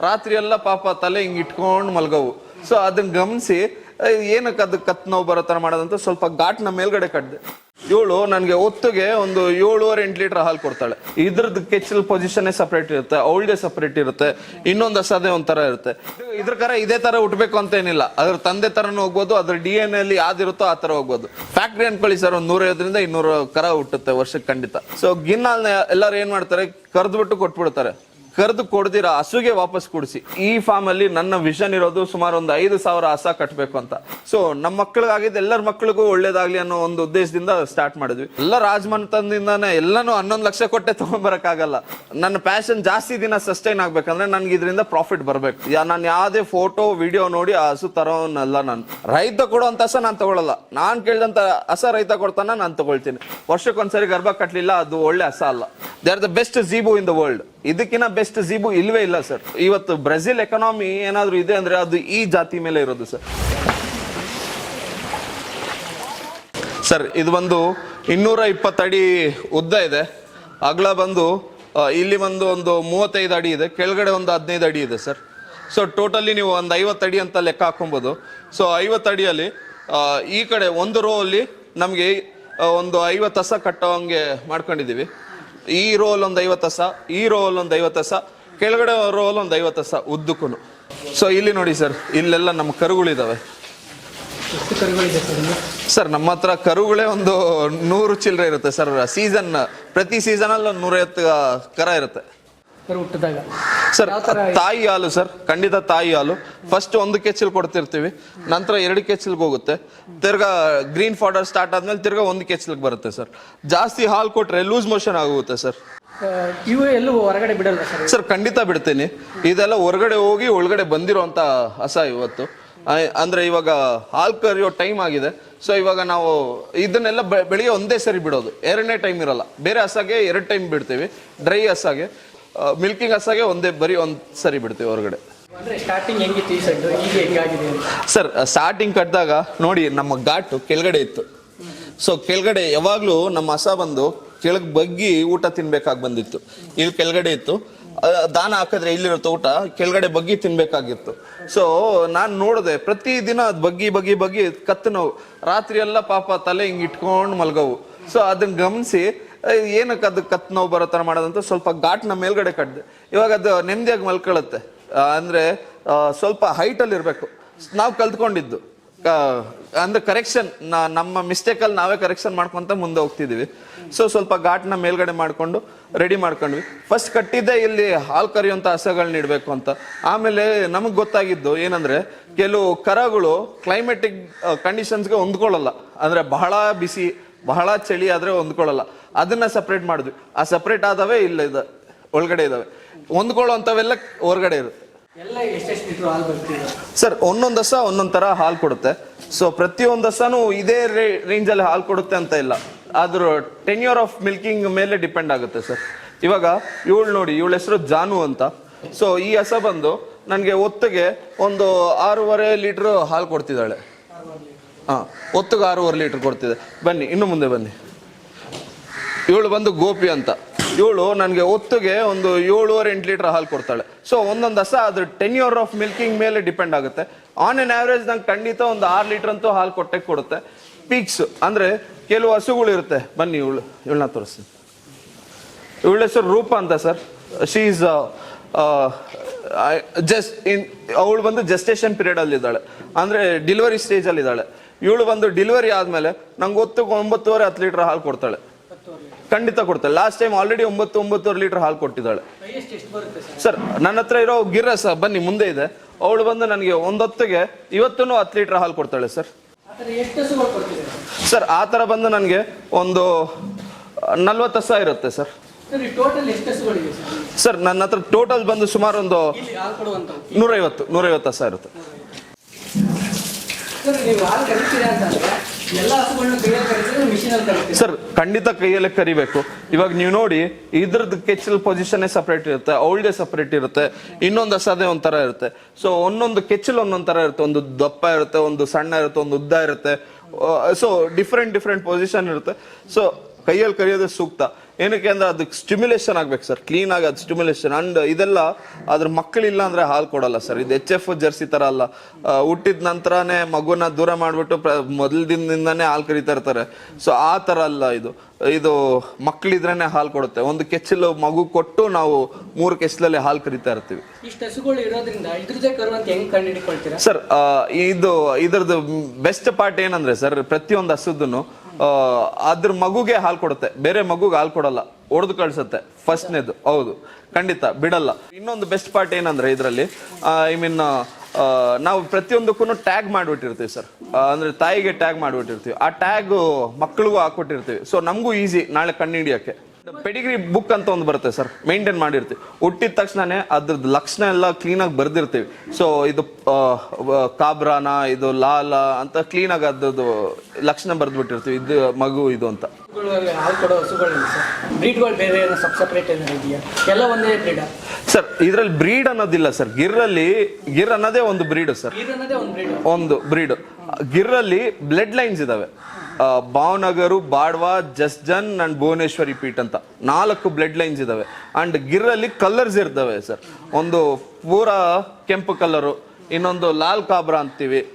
ರಾತ್ರಿ ಎಲ್ಲ ಪಾಪ ತಲೆ ಹಿಂಗೆ ಇಟ್ಕೊಂಡು ಮಲ್ಗವು. ಸೊ ಅದನ್ನ ಗಮನಿಸಿ ಏನಕ್ಕೆ ಅದು ಕತ್ ನೋವು ಬರೋ ಥರ ಮಾಡೋದಂತ ಸ್ವಲ್ಪ ಘಾಟ್ನ ಮೇಲ್ಗಡೆ ಕಟ್ದೆ. ಇವಳು ನನಗೆ ಒತ್ತಿಗೆ ಒಂದು ಏಳುವರೆ, ಎಂಟು ಲೀಟರ್ ಹಾಲು ಕೊಡ್ತಾಳೆ. ಇದ್ರದ್ದು ಕೆಚ್ಚಲ್ ಪೊಸಿಷನ್ ಸಪ್ರೇಟ್ ಇರುತ್ತೆ ಅವಳದೇ ಸಪ್ರೇಟ್ ಇರುತ್ತೆ, ಇನ್ನೊಂದು ಹಸದೇ ಒಂಥರ ಇರುತ್ತೆ. ಇದು- ಇದ್ರ ಕರ ಇದೇ ಥರ ಹುಟ್ಟಬೇಕು ಅಂತ ಏನಿಲ್ಲ. ಅದ್ರ ತಂದೆ ಥರನೂ ಹೋಗ್ಬೋದು, ಅದ್ರ ಡಿ ಎನ್ ಎಲ್ಲಿ ಯಾವ್ದಿರುತ್ತೋ ಆ ಥರ ಹೋಗ್ಬೋದು. ಫ್ಯಾಕ್ಟ್ರಿ ಅನ್ಕೊಳ್ಳಿ ಸರ್ ಒಂದು ನೂರೈವತ್ತರಿಂದ ಇನ್ನೂರು ಕರ ಹುಟ್ಟುತ್ತೆ ವರ್ಷಕ್ಕೆ ಖಂಡಿತ. ಸೊ ಗಿನ್ನ ಎಲ್ಲರೂ ಏನು ಮಾಡ್ತಾರೆ, ಕರೆದ್ಬಿಟ್ಟು ಕೊಟ್ಬಿಡ್ತಾರೆ. ಕರೆದು ಕೊಡ್ದಿರ ಹಸುಗೆ ವಾಪಸ್ ಕೊಡಿಸಿ. ಈ ಫಾರ್ಮ್ ಅಲ್ಲಿ ನನ್ನ ವಿಷನ್ ಇರೋದು ಸುಮಾರು ಒಂದು ಐದು ಸಾವಿರ ಹಸ ಕಟ್ಟಬೇಕು ಅಂತ. ಸೊ ನಮ್ಮ ಮಕ್ಕಳಿಗಾಗಿದ್ದು ಎಲ್ಲರ ಮಕ್ಕಳಿಗೂ ಒಳ್ಳೇದಾಗ್ಲಿ ಅನ್ನೋ ಒಂದು ಉದ್ದೇಶದಿಂದ ಸ್ಟಾರ್ಟ್ ಮಾಡಿದ್ವಿ. ಎಲ್ಲ ರಾಜಮನೆತನದಿಂದಾನೆ ಎಲ್ಲಾನು ಹನ್ನೊಂದು ಲಕ್ಷ ಕೊಟ್ಟೆ ತಗೊಂಡ್ಬರಕ್ಕಾಗಲ್ಲ ನನ್ನ ಪ್ಯಾಷನ್ ಜಾಸ್ತಿ ದಿನ ಸಸ್ಟೈನ್ ಆಗ್ಬೇಕಂದ್ರೆ ನನ್ಗೆ ಇದರಿಂದ ಪ್ರಾಫಿಟ್ ಬರಬೇಕು. ನಾನು ಯಾವುದೇ ಫೋಟೋ ವಿಡಿಯೋ ನೋಡಿ ಆ ಹಸು ತರೋನಲ್ಲ ನಾನು. ರೈತ ಕೊಡುವಂತ ಹಸ ನಾನು ತಗೊಳ್ಳಲ್ಲ ನಾನು ಕೇಳಿದಂತ ಹಸ ರೈತ ಕೊಡ್ತಾನ ನಾನು ತಗೊಳ್ತೀನಿ. ವರ್ಷಕ್ಕೊಂದ್ಸರಿ ಗರ್ಭ ಕಟ್ಟಲಿಲ್ಲ ಅದು ಒಳ್ಳೆ ಹಸ ಅಲ್ಲ. They are the best zebu in the world ಇದಕ್ಕಿಂತ ಬೆಸ್ಟ್ ಜೀಬು ಇಲ್ವೇ ಇಲ್ಲ ಸರ್ ಇವತ್ತು ಬ್ರೆಜಿಲ್ ಎಕನಾಮಿ ಏನಾದರೂ ಇದೆ ಅಂದ್ರೆ ಅದು ಈ ಜಾತಿ ಮೇಲೆ ಇರೋದು ಸರ್ ಸರ್ ಇದು ಬಂದು ಇನ್ನೂರ ಇಪ್ಪತ್ತಡಿ ಉದ್ದ ಇದೆ. ಅಗಲ ಬಂದು ಇಲ್ಲಿ ಬಂದು ಒಂದು ಮೂವತ್ತೈದು ಅಡಿ ಇದೆ. ಕೆಳಗಡೆ ಒಂದು ಹದಿನೈದು ಅಡಿ ಇದೆ ಸರ್ ಸೊ ಟೋಟಲಿ ನೀವು ಒಂದು ಐವತ್ತು ಅಡಿ ಅಂತ ಲೆಕ್ಕ ಹಾಕೊಬೋದು. ಸೊ ಐವತ್ತು ಅಡಿಯಲ್ಲಿ ಈ ಕಡೆ ಒಂದು ರೋ ಅಲ್ಲಿ ನಮಗೆ ಒಂದು ಐವತ್ತು ಹಸ ಕಟ್ಟೋಂಗೆ ಮಾಡ್ಕೊಂಡಿದ್ದೀವಿ. ಈ ರೋಲ್ ಒಂದು ಐವತ್ತು ಸ ಈ ರೋಲ್ ಒಂದು ಐವತ್ತು ಸ ಕೆಳಗಡೆ ರೋಲ್ ಒಂದು ಐವತ್ತು ಸ ಉದ್ದಕ್ಕೂ ಸೊ ಇಲ್ಲಿ ನೋಡಿ ಸರ್ ಇಲ್ಲೆಲ್ಲ ನಮ್ಮ ಕರುಗಳಿದಾವೆ. ಸರ್ ನಮ್ಮ ಹತ್ರ ಕರುಗಳೇ ಒಂದು ನೂರು ಚಿಲ್ಲರೆ ಇರುತ್ತೆ ಸರ್ ಸೀಸನ್ ಪ್ರತಿ ಸೀಸನ್ ಅಲ್ಲಿ ಒಂದು ನೂರೈವತ್ತು ಕರ ಇರುತ್ತೆ. ಹುಟ್ಟಿದಾಗ. ಸರ್ ತಾಯಿ ಹಾಲು ಸರ್ ಖಂಡಿತ ತಾಯಿ ಹಾಲು. ಫಸ್ಟ್ ಒಂದು ಕೆಚ್ಚಲ್ ಕೊಡ್ತಿರ್ತೀವಿ ನಂತರ ಎರಡು ಕೆಚ್ಚಲ್ಗೆ ಹೋಗುತ್ತೆ. ತಿರ್ಗಾ ಗ್ರೀನ್ ಫಾಡರ್ ಸ್ಟಾರ್ಟ್ ಆದ್ಮೇಲೆ ತಿರ್ಗಾ ಒಂದು ಕೆಚ್ಚಲ್ಗೆ ಬರುತ್ತೆ ಸರ್. ಜಾಸ್ತಿ ಹಾಲು ಕೊಟ್ರೆ ಲೂಸ್ ಮೋಷನ್ ಆಗುತ್ತೆ ಸರ್. ಇವು ಎಲ್ಲೂ ಹೊರಗಡೆ ಬಿಡಲ್ಲ ಸರ್? ಸರ್ ಖಂಡಿತ ಬಿಡ್ತೀನಿ. ಇದೆಲ್ಲ ಹೊರಗಡೆ ಹೋಗಿ ಒಳಗಡೆ ಬಂದಿರುವಂತ ಹಸ ಇವತ್ತು. ಅಂದ್ರೆ ಇವಾಗ ಹಾಲು ಕರಿಯೋ ಟೈಮ್ ಆಗಿದೆ. ಸೊ ಇವಾಗ ನಾವು ಇದನ್ನೆಲ್ಲ ಬೆಳಿಗ್ಗೆ ಒಂದೇ ಸರಿ ಬಿಡೋದು. ಎರಡನೇ ಟೈಮ್ ಇರಲ್ಲ. ಬೇರೆ ಹಸಾಗೆ ಎರಡು ಟೈಮ್ ಬಿಡ್ತೀವಿ. ಡ್ರೈ ಹಸಾಗೆ. ಮಿಲ್ಕಿಂಗ್ ಹಸಾಗೆ ಒಂದೇ ಬರೀ ಒಂದ್ ಸರಿ ಬಿಡ್ತೀವಿ ಹೊರಗಡೆ. ಸರ್ ಸ್ಟಾರ್ಟಿಂಗ್ ಕಟ್ಟಿದಾಗ ನೋಡಿ ನಮ್ಮ ಘಾಟು ಕೆಳಗಡೆ ಇತ್ತು. ಸೊ ಕೆಳಗಡೆ ಯಾವಾಗಲೂ ನಮ್ಮ ಹಸ ಬಂದು ಕೆಳಗೆ ಬಗ್ಗಿ ಊಟ ತಿನ್ಬೇಕಾಗಿ ಬಂದಿತ್ತು. ಇಲ್ಲಿ ಕೆಳಗಡೆ ಇತ್ತು. ದಾನ ಹಾಕಿದ್ರೆ ಇಲ್ಲಿರುತ್ತೆ ಊಟ ಕೆಳಗಡೆ ಬಗ್ಗಿ ತಿನ್ಬೇಕಾಗಿತ್ತು. ಸೊ ನಾನು ನೋಡಿದೆ ಪ್ರತಿ ದಿನ ಅದ್ ಬಗ್ಗಿ ಬಗ್ಗಿ ಬಗ್ಗಿ ಕತ್ತು ನೋವು. ರಾತ್ರಿ ಎಲ್ಲ ಪಾಪ ತಲೆ ಹಿಂಗೆ ಇಟ್ಕೊಂಡು ಮಲ್ಗವು. ಸೊ ಅದನ್ನ ಗಮನಿಸಿ ಏನಕ್ಕೆ ಅದು ಕತ್ ನೋವು ಬರೋ ಥರ ಮಾಡೋದಂತ ಸ್ವಲ್ಪ ಘಾಟ್ನ ಮೇಲ್ಗಡೆ ಕಟ್ಟಿದೆ ಇವಾಗ ಅದು ನೆಮ್ಮದಿಯಾಗಿ ಮಲ್ಕೊಳ್ಳುತ್ತೆ. ಅಂದರೆ ಸ್ವಲ್ಪ ಹೈಟಲ್ಲಿ ಇರಬೇಕು. ನಾವು ಕಲ್ತ್ಕೊಂಡಿದ್ದು. ಅಂದ್ರೆ ಕರೆಕ್ಷನ್ ನಮ್ಮ ಮಿಸ್ಟೇಕ್ ಅಲ್ಲಿ ನಾವೇ ಕರೆಕ್ಷನ್ ಮಾಡ್ಕೊಂತ ಮುಂದೆ ಹೋಗ್ತಿದೀವಿ ಸೊ ಸ್ವಲ್ಪ ಘಾಟ್ನ ಮೇಲ್ಗಡೆ ಮಾಡಿಕೊಂಡು ರೆಡಿ ಮಾಡ್ಕೊಂಡ್ವಿ. ಫಸ್ಟ್ ಕಟ್ಟಿದ್ದೆ ಇಲ್ಲಿ ಹಾಲು ಕರೆಯುವಂಥ ಹಸಗಳನ್ನ ಇಡಬೇಕು ಅಂತ. ಆಮೇಲೆ ನಮಗೆ ಗೊತ್ತಾಗಿದ್ದು ಏನಂದ್ರೆ, ಕೆಲವು ಕರಗಳು ಕ್ಲೈಮೆಟಿಕ್ ಕಂಡೀಷನ್ಸ್ಗೆ ಹೊಂದ್ಕೊಳ್ಳಲ್ಲ. ಅಂದ್ರೆ ಬಹಳ ಬಿಸಿ, ಬಹಳ ಚಳಿ ಆದರೆ ಹೊಂದ್ಕೊಳ್ಳಲ್ಲ. ಅದನ್ನ ಸಪ್ರೇಟ್ ಮಾಡಿದ್ವಿ ಆ ಸಪ್ರೇಟ್ ಆದವೇ ಇಲ್ಲ ಇದ ಒಳಗಡೆ ಇದಾವೆ. ಹೊಂದ್ಕೊಳ್ಳೋ ಹೊರಗಡೆ ಇರುತ್ತೆ ಸರ್ ಒಂದೊಂದು ಹಸ ಒಂದೊಂದ್ ತರ ಹಾಲು ಕೊಡುತ್ತೆ. ಸೊ ಪ್ರತಿಯೊಂದು ಹಸನು ಇದೇ ರೇಂಜ್ ಅಲ್ಲಿ ಹಾಲು ಕೊಡುತ್ತೆ ಅಂತ ಇಲ್ಲ. ಆದ್ರ ಟೆನ್ಯೂರ್ ಆಫ್ ಮಿಲ್ಕಿಂಗ್ ಮೇಲೆ ಡಿಪೆಂಡ್ ಆಗುತ್ತೆ ಸರ್. ಇವಾಗ ಇವಳು ನೋಡಿ ಇವಳ ಹೆಸರು ಜಾನು ಅಂತ. ಸೊ ಈ ಹಸ ಬಂದು ನನಗೆ ಒತ್ತಿಗೆ ಒಂದು ಆರೂವರೆ ಲೀಟ್ರ್ ಹಾಲು ಕೊಡ್ತಿದ್ದಾಳೆ. ಹಾ ಒತ್ತಿಗೆ ಆರೂವರೆ ಲೀಟ್ರ್ ಕೊಡ್ತಿದೆ. ಬನ್ನಿ ಇನ್ನು ಮುಂದೆ ಬನ್ನಿ. ಇವಳು ಬಂದು ಗೋಪಿ ಅಂತ. ಇವಳು ನನಗೆ ಒತ್ತಿಗೆ ಒಂದು ಏಳುವರೆ ಎಂಟು ಲೀಟರ್ ಹಾಲು ಕೊಡ್ತಾಳೆ. ಸೊ ಒಂದೊಂದು ಹಸ ಅದ್ರ ಟೆನ್ಯೂರ್ ಆಫ್ ಮಿಲ್ಕಿಂಗ್ ಮೇಲೆ ಡಿಪೆಂಡ್ ಆಗುತ್ತೆ. ಆನ್ ಎನ್ ಆವ್ರೇಜ್ ನಂಗೆ ಖಂಡಿತ ಒಂದು ಆರು ಲೀಟರ್ ಅಂತೂ ಹಾಲು ಕೊಟ್ಟೆ ಕೊಡುತ್ತೆ. ಪೀಕ್ಸ್ ಅಂದರೆ ಕೆಲವು ಹಸುಗಳು ಇರುತ್ತೆ. ಬನ್ನಿ ಇವಳು, ಇವಳನ್ನ ತೋರಿಸಿ ಇವಳ ಹೆಸರು ರೂಪ ಅಂತ sir. She is just in ಅವಳು ಬಂದು ಜಸ್ಟೇಷನ್ ಪೀರಿಯಡ್ ಅಲ್ಲಿ ಇದ್ದಾಳೆ. ಅಂದ್ರೆ ಡಿಲಿವರಿ ಸ್ಟೇಜ್ ಅಲ್ಲಿ ಇದ್ದಾಳೆ. ಇವಳು ಬಂದು ಡಿಲಿವರಿ ಆದಮೇಲೆ ನಂಗೆ ಹೊತ್ತು ಒಂಬತ್ತುವರೆ ಹತ್ತು ಲೀಟರ್ ಹಾಲು ಕೊಡ್ತಾಳೆ. ಖಂಡಿತ ಕೊಡ್ತಾಳೆ ಲಾಸ್ಟ್ ಟೈಮ್ ಆಲ್ರೆಡಿ ಒಂಬತ್ತು ಒಂಬತ್ತೂವರೆ ಲೀಟರ್ ಹಾಲು ಕೊಟ್ಟಿದ್ದಾಳೆ. ಸರ್ ನನ್ನ ಹತ್ರ ಇರೋ ಸರ್ ಬನ್ನಿ, ಮುಂದೆ ಇದೆ. ಅವಳು ಬಂದು ನನಗೆ ಒಂದೊತ್ತಿಗೆ ಇವತ್ತೂ ಹತ್ತು ಲೀಟರ್ ಹಾಲು ಕೊಡ್ತಾಳೆ ಸರ್ ಸರ್ ಆ ಥರ ಬಂದು ನನಗೆ ಒಂದು ನಲ್ವತ್ತು ಹಸ ಇರುತ್ತೆ ಸರ್ ಸರ್ ನನ್ನ ಹತ್ರ ಟೋಟಲ್ ಬಂದು ಸುಮಾರು ಒಂದು ನೂರೈವತ್ತು ನೂರೈವತ್ತು ಹಸ ಇರುತ್ತೆ. ಸರ್, ಖಂಡಿತ ಕೈಯಲ್ಲೇ ಕರಿಬೇಕು. ಇವಾಗ ನೀವು ನೋಡಿ, ಇದ್ರದ್ದು ಕೆಚ್ಚಲ್ ಪೊಸಿಷನ್ ಸಪರೇಟ್ ಇರುತ್ತೆ ಅವಳದೇ ಸಪರೇಟ್ ಇರುತ್ತೆ, ಇನ್ನೊಂದು ಹಸದೆ ಒಂಥರ ಇರುತ್ತೆ. ಸೊ ಒಂದೊಂದು ಕೆಚ್ಚಲ್ ಒಂದೊಂದ್ ತರ ಇರುತ್ತೆ. ಒಂದು ದಪ್ಪ ಇರುತ್ತೆ, ಒಂದು ಸಣ್ಣ ಇರುತ್ತೆ, ಒಂದು ಉದ್ದ ಇರುತ್ತೆ. ಸೊ ಡಿಫ್ರೆಂಟ್ ಡಿಫ್ರೆಂಟ್ ಪೊಸಿಷನ್ ಇರುತ್ತೆ. ಸೊ ಕೈಯಲ್ಲಿ ಕರಿಯೋದು ಸೂಕ್ತ. ಏನಕ್ಕೆ ಅಂದ್ರೆ ಅದಕ್ಕೆ ಸ್ಟಿಮ್ಯುಲೇಷನ್ ಆಗ್ಬೇಕು ಸರ್. ಕ್ಲೀನ್ ಆಗಿ ಅದು ಸ್ಟಿಮ್ಯುಲೇಷನ್ ಅಂಡ್ ಇದೆಲ್ಲ ಅದ್ರ ಮಕ್ಕಳಿಲ್ಲ ಅಂದ್ರೆ ಹಾಲು ಕೊಡಲ್ಲ ಸರ್. ಇದು ಎಚ್ ಎಫ್ ಜರ್ಸಿ ತರ ಅಲ್ಲ. ಹುಟ್ಟಿದ ನಂತರನೇ ಮಗುನ ದೂರ ಮಾಡಿಬಿಟ್ಟು ಮೊದಲ ದಿನದಿಂದಾನೇ ಹಾಲು ಕರಿತಾ ಇರ್ತಾರೆ. ಸೊ ಆ ತರ ಅಲ್ಲ ಇದು. ಇದು ಮಕ್ಕಳಿದ್ರೇನೆ ಹಾಲು ಕೊಡುತ್ತೆ. ಒಂದು ಕೆಚ್ಚಲು ಮಗು ಕೊಟ್ಟು ನಾವು ಮೂರು ಕೆಚ್ಚಲಲ್ಲಿ ಹಾಲು ಕರಿತಾ ಇರ್ತೀವಿ. ಸರ್ ಇದು ಇದ್ರದ್ದು ಬೆಸ್ಟ್ ಪಾರ್ಟ್ ಏನಂದ್ರೆ ಸರ್ ಪ್ರತಿಯೊಂದು ಹಸುದನ್ನು ಅದ್ರ ಮಗುಗೆ ಹಾಲು ಕೊಡುತ್ತೆ. ಬೇರೆ ಮಗುಗೆ ಹಾಲು ಕೊಡಲ್ಲ. ಒಡೆದು ಕಳಿಸುತ್ತೆ. ಫಸ್ಟ್ನೇದು. ಹೌದು. ಖಂಡಿತ. ಬಿಡಲ್ಲ. ಇನ್ನೊಂದು ಬೆಸ್ಟ್ ಪಾರ್ಟ್ ಏನಂದ್ರೆ ಇದರಲ್ಲಿ ಐ ಮೀನ್ ನಾವು ಪ್ರತಿಯೊಂದಕ್ಕೂ ಟ್ಯಾಗ್ ಮಾಡಿಬಿಟ್ಟಿರ್ತೀವಿ ಸರ್ ಅಂದರೆ ತಾಯಿಗೆ ಟ್ಯಾಗ್ ಮಾಡಿಬಿಟ್ಟಿರ್ತೀವಿ. ಆ ಟ್ಯಾಗ್ ಮಕ್ಕಳಿಗೂ ಹಾಕ್ಬಿಟ್ಟಿರ್ತೀವಿ. ಸೊ ನಮಗೂ ಈಸಿ ನಾಳೆ ಕಣ್ಣು ಹಿಡಿಯೋಕ್ಕೆ. ಪೆಡಿಗ್ರಿ ಬುಕ್ ಅಂತ ಒಂದು ಬರುತ್ತೆ ಸರ್. ಮೇಂಟೈನ್ ಮಾಡಿರ್ತೀವಿ. ಹುಟ್ಟಿದ ತಕ್ಷಣನೇ ಅದ್ರದ್ದು ಲಕ್ಷಣ ಎಲ್ಲ ಕ್ಲೀನಾಗಿ ಬರ್ದಿರ್ತೀವಿ. ಸೊ ಇದು ಕಾಬ್ರಾನ ಇದು ಲಾಲ ಅಂತ ಕ್ಲೀನಾಗಿ ಅದ್ರದ್ದು ಲಕ್ಷಣ ಬರ್ದ್ಬಿಟ್ಟಿರ್ತೀವಿ. ಇದು ಮಗು ಇದು ಅಂತ. ಸರ್. ಇದರಲ್ಲಿ ಬ್ರೀಡ್ ಅನ್ನೋದಿಲ್ಲ ಸರ್. ಗಿರ್ರಲ್ಲಿ ಗಿರ್ ಅನ್ನೋದೇ ಒಂದು ಬ್ರೀಡ್ ಸರ್. ಒಂದು ಬ್ರೀಡ್. ಗಿರ್ರಲ್ಲಿ ಬ್ಲಡ್ ಲೈನ್ಸ್ ಇದಾವೆ. ಭಾವನಗರು, ಬಾಡ್ವಾ, ಜಸ್ಜನ್ ಅಂಡ್ ಭುವನೇಶ್ವರಿ ಪೀಠ್ ಅಂತ. ನಾಲ್ಕು ಬ್ಲಡ್ ಲೈನ್ಸ್ ಇದಾವೆ. ಅಂಡ್ ಗಿರ್ರಲ್ಲಿ ಕಲರ್ಸ್ ಇರ್ತವೆ ಸರ್ ಒಂದು ಪೂರಾ ಕೆಂಪು ಕಲರು ಇನ್ನೊಂದು ಲಾಲ್ ಕಾಬ್ರಾ ಅಂತೀವಿ.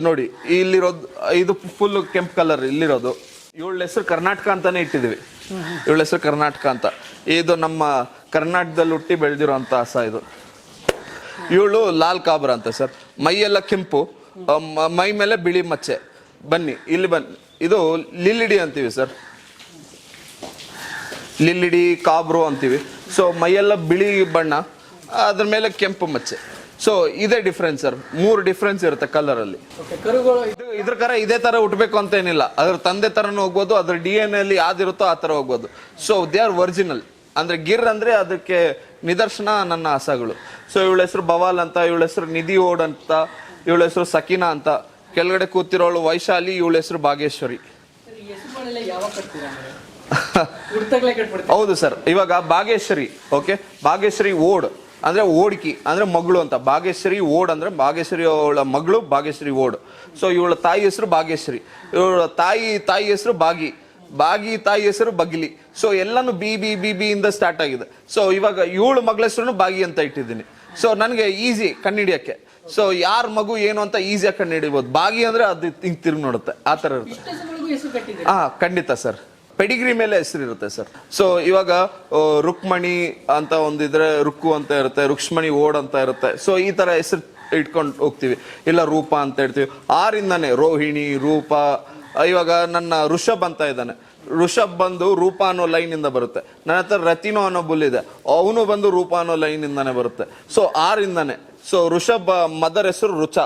ನೋಡಿ, ಇಲ್ಲಿರೋದು, ಇದು ಫುಲ್ ಕೆಂಪು ಕಲರ್ ಇಲ್ಲಿರೋದು. ಇವಳ ಹೆಸರು ಕರ್ನಾಟಕ ಅಂತಾನೆ ಇಟ್ಟಿದ್ದೀವಿ ಇವಳ ಹೆಸರು ಕರ್ನಾಟಕ ಅಂತ. ಇದು ನಮ್ಮ ಕರ್ನಾಟಕದಲ್ಲಿ ಹುಟ್ಟಿ ಬೆಳೆದಿರೋ ಅಂತ ಹಸ ಇದು. ಇವಳು ಲಾಲ್ ಕಾಬ್ರ ಅಂತ ಸರ್ ಮೈಯೆಲ್ಲ ಕೆಂಪು ಮ- ಮೈ ಮೇಲೆ ಬಿಳಿ ಮಚ್ಚೆ. ಬನ್ನಿ ಇಲ್ಲಿ ಬನ್ನಿ. ಇದು ಲಿಲ್ಲಿಡಿ ಅಂತೀವಿ ಸರ್. ಲಿಲ್ಲಿಡಿ ಕಾಬ್ರು ಅಂತೀವಿ. ಸೊ ಮೈಯೆಲ್ಲ ಬಿಳಿ ಬಣ್ಣ ಅದ್ರ ಮೇಲೆ ಕೆಂಪು ಮಚ್ಚೆ. ಸೊ ಇದೇ ಡಿಫ್ರೆನ್ಸ್ ಸರ್. ಮೂರು ಡಿಫ್ರೆನ್ಸ್ ಇರುತ್ತೆ ಕಲರ್ ಅಲ್ಲಿ. ಇದ್ರ ಕರ ಇದೇ ತರ ಉಟ್ಬೇಕು ಅಂತ ಏನಿಲ್ಲ ಅದ್ರ ತಂದೆ ತರನು ಹೋಗ್ಬೋದು ಅದ್ರ ಡಿ ಎನ್ ಅಲ್ಲಿ ಯಾವ್ದಿರುತ್ತೋ ಆ ತರ ಹೋಗ್ಬೋದು. ಸೊ ದೇ ಆರ್ ಒರಿಜಿನಲ್ ಅಂದ್ರೆ ಗಿರ್ ಅಂದ್ರೆ ಅದಕ್ಕೆ ನಿದರ್ಶನ ನನ್ನ ಆಸಗಳು. ಸೊ ಇವಳ ಹೆಸರು ಬವಾಲ್ ಅಂತ ಇವಳ ಹೆಸರು ನಿಧಿ ಓಡ್ ಅಂತ ಇವಳ ಹೆಸರು ಸಕೀನಾ ಅಂತ. ಕೆಳಗಡೆ ಕೂತಿರೋಳು ವೈಶಾಲಿ ಇವಳ ಹೆಸರು ಭಾಗೇಶ್ವರಿ ಹೌದು ಸರ್ ಇವಾಗ ಭಾಗೇಶ್ವರಿ ಓಕೆ ಭಾಗೇಶ್ವರಿ ಓಡ್ ಅಂದ್ರೆ ಓಡ್ಕಿ ಅಂದ್ರೆ ಮಗಳು ಅಂತ. ಭಾಗೇಶ್ವರಿ ಓಡ್ ಅಂದ್ರೆ ಭಾಗೇಶ್ವರಿ ಅವಳ ಮಗಳು ಭಾಗೇಶ್ವರಿ ಓಡ್. ಸೊ ಇವಳ ತಾಯಿ ಹೆಸರು ಭಾಗೇಶ್ವರಿ ಇವಳ ತಾಯಿ ತಾಯಿ ಹೆಸರು ಬಾಗಿ ಬಾಗಿ ತಾಯಿ ಹೆಸರು ಬಗಿಲಿ. ಸೊ ಎಲ್ಲಾನು ಬಿ ಬಿ ಬಿ ಬಿ ಇಂದ ಸ್ಟಾರ್ಟ್ ಆಗಿದೆ. ಸೊ ಇವಾಗ ಇವಳು ಮಗಳ ಹೆಸರು ಬಾಗಿ ಅಂತ ಇಟ್ಟಿದ್ದೀನಿ. ಸೊ ನನಗೆ ಈಸಿ ಕಣ್ಣಿಡಿಯಕ್ಕೆ. ಸೊ ಯಾರ ಮಗು ಏನು ಅಂತ ಈಸಿಯಾಗಿ ಕಂಡು ಹಿಡಿಬೋದು ಬಾಗಿ ಅಂದ್ರೆ ಅದು ಹಿಂಗ್ ತಿರುಗಿ ನೋಡುತ್ತೆ. ಆ ತರ ಇರುತ್ತೆ. ಹೆಸರು ಹಾ ಖಂಡಿತ ಸರ್. ಪೆಡಿಗ್ರಿ ಮೇಲೆ ಹೆಸರಿರುತ್ತೆ ಸರ್. ಸೊ ಇವಾಗ ರುಕ್ಮಣಿ ಅಂತ ಒಂದಿದ್ರೆ ರುಕ್ಕು ಅಂತ ಇರುತ್ತೆ ರುಕ್ಷ್ಮಣಿ ಓಡ್ ಅಂತ ಇರುತ್ತೆ. ಸೊ ಈ ತರ ಹೆಸರು ಇಟ್ಕೊಂಡು ಹೋಗ್ತೀವಿ. ಇಲ್ಲ ರೂಪ ಅಂತ ಹೇಳ್ತೀವಿ. ಆರಿಂದಾನೆ ರೋಹಿಣಿ ರೂಪ ಇವಾಗ ನನ್ನ ಋಷಭ್ ಅಂತ ಇದ್ದಾನೆ. ಋಷಭ್ ಬಂದು ರೂಪ ಅನ್ನೋ ಲೈನ್ ಇಂದ ಬರುತ್ತೆ. ನನ್ನ ಹತ್ರ ರತಿನೋ ಅನ್ನೋ ಬುಲ್ ಇದೆ. ಅವನು ಬಂದು ರೂಪ ಅನ್ನೋ ಲೈನ್ ಇಂದಾನೆ ಬರುತ್ತೆ. ಸೊ ಆರಿಂದಾನೆ ಸೊ ಋಷಭ್ ಮದರ್ ಹೆಸರು ರುಚ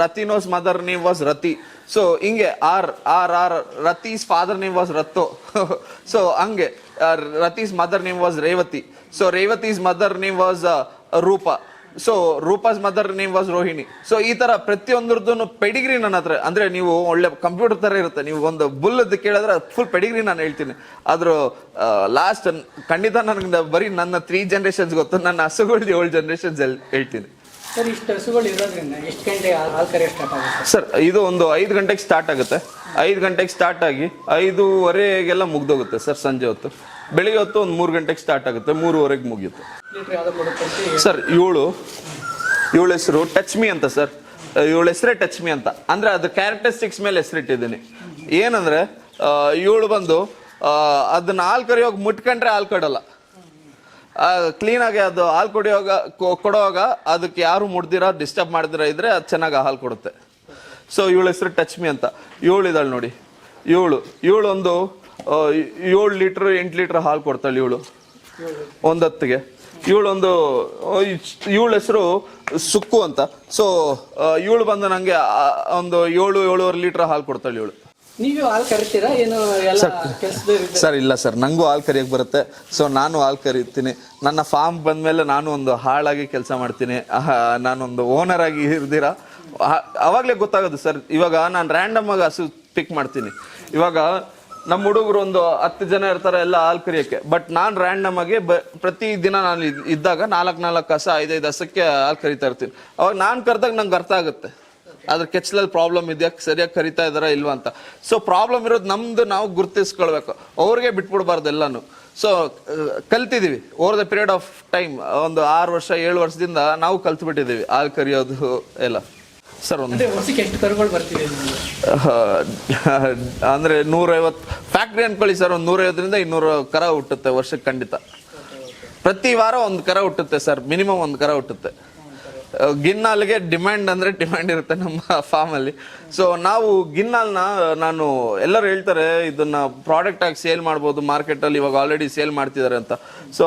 ರತಿನೋಸ್ mother name was Rati so ಹಿಂಗೆ R R R Rati's father name was ರತ್ತೋ so ಹಂಗೆ Rati's mother name was Revathi so Revathi's mother name was Roopa so Roopa's mother name was Rohini so ಈ ತರ ಪ್ರತಿಯೊಂದ್ರದ್ದು Pedigree ನನ್ನ ಹತ್ರ. ಅಂದ್ರೆ ನೀವು ಒಳ್ಳೆ computer ತರ ಇರುತ್ತೆ. ನೀವು ಒಂದು ಬುಲ್ಲದ್ ಕೇಳಿದ್ರೆ ಫುಲ್ ಪೆಡಿಗ್ರಿ ನಾನು ಹೇಳ್ತೀನಿ. ಆದ್ರೂ ಲಾಸ್ಟ್ ಖಂಡಿತ ನನಗೆ ಬರೀ ನನ್ನ ತ್ರೀ ಜನರೇಷನ್ಸ್ ಗೊತ್ತು. ನನ್ನ ಹಸುಗಳ್ದು ಏಳು ಜನರೇಷನ್ಸ್ ಹೇಳ್ತೀನಿ. ಸರ್ ಇಷ್ಟು ಹಸುಗಳು ಇರೋದ್ರಿಂದ ಎಷ್ಟು ಗಂಟೆಗೆ ಹಾಲು ಹಾಲು ಕರೆಯೋ ಸ್ಟಾರ್ಟ್ ಆಗುತ್ತೆ? ಸರ್ ಇದು ಒಂದು ಐದು ಗಂಟೆಗೆ ಸ್ಟಾರ್ಟ್ ಆಗುತ್ತೆ. ಐದು ಗಂಟೆಗೆ ಸ್ಟಾರ್ಟ್ ಆಗಿ ಐದೂವರೆಗೆಲ್ಲ ಮುಗ್ದೋಗುತ್ತೆ ಸರ್ ಸಂಜೆ ಹೊತ್ತು. ಬೆಳಿಗ್ಗೆ ಹೊತ್ತು ಒಂದು ಮೂರು ಗಂಟೆಗೆ ಸ್ಟಾರ್ಟ್ ಆಗುತ್ತೆ ಮೂರುವರೆಗೆ ಮುಗಿಯುತ್ತೆ. ಲೀಟ್ರ್ ಯಾವ್ದು ಕೊಡುತ್ತೆ ಸರ್ ಇವಳು ಇವಳ ಹೆಸರು ಟಚ್ ಮೀ ಅಂತ ಸರ್. ಇವಳ ಹೆಸರೇ ಟಚ್ ಮೀ ಅಂತ. ಅಂದರೆ ಅದು ಕ್ಯಾರೆಕ್ಟರಿಸ್ಟಿಕ್ಸ್ ಮೇಲೆ ಹೆಸರಿಟ್ಟಿದ್ದೀನಿ ಏನಂದರೆ ಇವಳು ಬಂದು ಅದನ್ನ ಹಾಲು ಕರಿಯೋಗಿ ಮುಟ್ಕೊಂಡ್ರೆ ಹಾಲು ಕೊಡಲ್ಲ. ಕ್ಲೀನಾಗಿ ಅದು ಹಾಲು ಕುಡಿಯೋಗ ಕೊಡುವಾಗ ಅದಕ್ಕೆ ಯಾರು ಮುಡ್ದಿರ ಡಿಸ್ಟರ್ಬ್ ಮಾಡಿದಿರ ಇದ್ರೆ ಅದು ಚೆನ್ನಾಗಿ ಹಾಲು ಕೊಡುತ್ತೆ. ಸೊ ಇವಳ ಹೆಸರು ಟಚ್ ಮಿ ಅಂತ. ಇವಳು ಇದ್ದಾಳೆ ನೋಡಿ. ಇವಳು ಇವಳು ಒಂದು ಏಳು ಲೀಟ್ರ್, ಎಂಟು ಲೀಟ್ರ್ ಹಾಲು ಕೊಡ್ತಾಳೆ ಇವಳು. ಒಂದತ್ತಿಗೆ. ಇವಳೊಂದು ಇವಳ ಹೆಸರು ಸುಕ್ಕು ಅಂತ. ಸೊ ಇವಳು ಬಂದು ನನಗೆ ಒಂದು ಏಳು, ಏಳುವರೆ ಲೀಟ್ರ್ ಹಾಲು ಕೊಡ್ತಾಳೆ ಇವಳು. ನೀವು ಹಾಲು ಕರಿತೀರಾ? ಏನು ಎಲ್ಲ ಕೆಲಸದ ಸರ್ ಇಲ್ಲ ಸರ್ ನಂಗೂ ಹಾಲು ಕರಿಯಕ್ಕೆ ಬರುತ್ತೆ. ಸೊ ನಾನು ಹಾಲು ಕರಿತೀನಿ. ನನ್ನ ಫಾರ್ಮ್ ಬಂದ್ಮೇಲೆ ನಾನು ಒಂದು ಹಾಳಾಗಿ ಕೆಲಸ ಮಾಡ್ತೀನಿ. ನಾನೊಂದು ಓನರ್ ಆಗಿ ಇರ್ದಿರ? ಅವಾಗಲೇ ಗೊತ್ತಾಗೋದು ಸರ್. ಇವಾಗ ನಾನು ರ್ಯಾಂಡಮ್ ಆಗಿ ಹಸು ಪಿಕ್ ಮಾಡ್ತೀನಿ. ಇವಾಗ ನಮ್ಮ ಹುಡುಗರು ಒಂದು ಹತ್ತು ಜನ ಇರ್ತಾರೆ ಎಲ್ಲ ಹಾಲು ಕರಿಯೋಕ್ಕೆ. ಬಟ್ ನಾನು ರ್ಯಾಂಡಮ್ ಆಗಿ ಬ ಪ್ರತಿ ದಿನ ನಾನು ಇದ್- ಇದ್ದಾಗ ನಾಲ್ಕು ನಾಲ್ಕು ಕಸ ಐದೈದು ಹಸಕ್ಕೆ ಹಾಲು ಕರಿತಾ ಇರ್ತೀನಿ. ಅವಾಗ ನಾನು ಕರೆದಾಗ ನಂಗೆ ಅರ್ಥ ಆಗುತ್ತೆ. ಅದ್ರ ಕೆಚ್ಚಲಲ್ಲಿ ಪ್ರಾಬ್ಲಮ್ ಇದೆಯಾ? ಸರಿಯಾಗಿ ಕರಿತಾ ಇದಾರಾ ಇಲ್ವಾ ಅಂತ. ಸೊ ಪ್ರಾಬ್ಲಮ್ ಇರೋದು ನಮ್ದು ನಾವು ಗುರುತಿಸ್ಕೊಳ್ಬೇಕು. ಅವ್ರಿಗೆ ಬಿಟ್ಬಿಡ್ಬಾರ್ದು ಎಲ್ಲಾನು. So ಕಲ್ತಿದೀವಿ. Over the period of time ಒಂದು ಆರು ವರ್ಷ ಏಳು ವರ್ಷದಿಂದ ನಾವು ಕಲ್ತು ಬಿಟ್ಟಿದ್ದೀವಿ ಹಾಲು ಕರಿಯೋದು ಎಲ್ಲ. ಸರ್ ಒಂದು ಅಂದ್ರೆ ನೂರೈವತ್ತು ಫ್ಯಾಕ್ಟ್ರಿ ಅನ್ಕೊಳ್ಳಿ ಸರ್ ಒಂದು ನೂರೈವತ್ತರಿಂದ ಇನ್ನೂರು ಕರ ಹುಟ್ಟುತ್ತೆ ವರ್ಷಕ್ಕೆ ಖಂಡಿತ. ಪ್ರತಿ ವಾರ ಒಂದು ಕರ ಹುಟ್ಟುತ್ತೆ ಸರ್ ಮಿನಿಮಮ್ ಒಂದು ಕರ ಹುಟ್ಟುತ್ತೆ. ಗಿನ್ನಾಲ್ಗೆ ಡಿಮ್ಯಾಂಡ್ ಅಂದ್ರೆ ಡಿಮ್ಯಾಂಡ್ ಇರುತ್ತೆ ನಮ್ಮ ಫಾರ್ಮ್ ಅಲ್ಲಿ ಸೊ ನಾವು ಗಿನ್ನಾಲ್ನ, ನಾನು ಎಲ್ಲರೂ ಹೇಳ್ತಾರೆ, ಇದನ್ನ ಪ್ರಾಡಕ್ಟ್ ಆಗಿ ಸೇಲ್ ಮಾಡ್ಬೋದು ಮಾರ್ಕೆಟ್ ಅಲ್ಲಿ ಇವಾಗ ಆಲ್ರೆಡಿ ಸೇಲ್ ಮಾಡ್ತಿದ್ದಾರೆ ಅಂತ. ಸೊ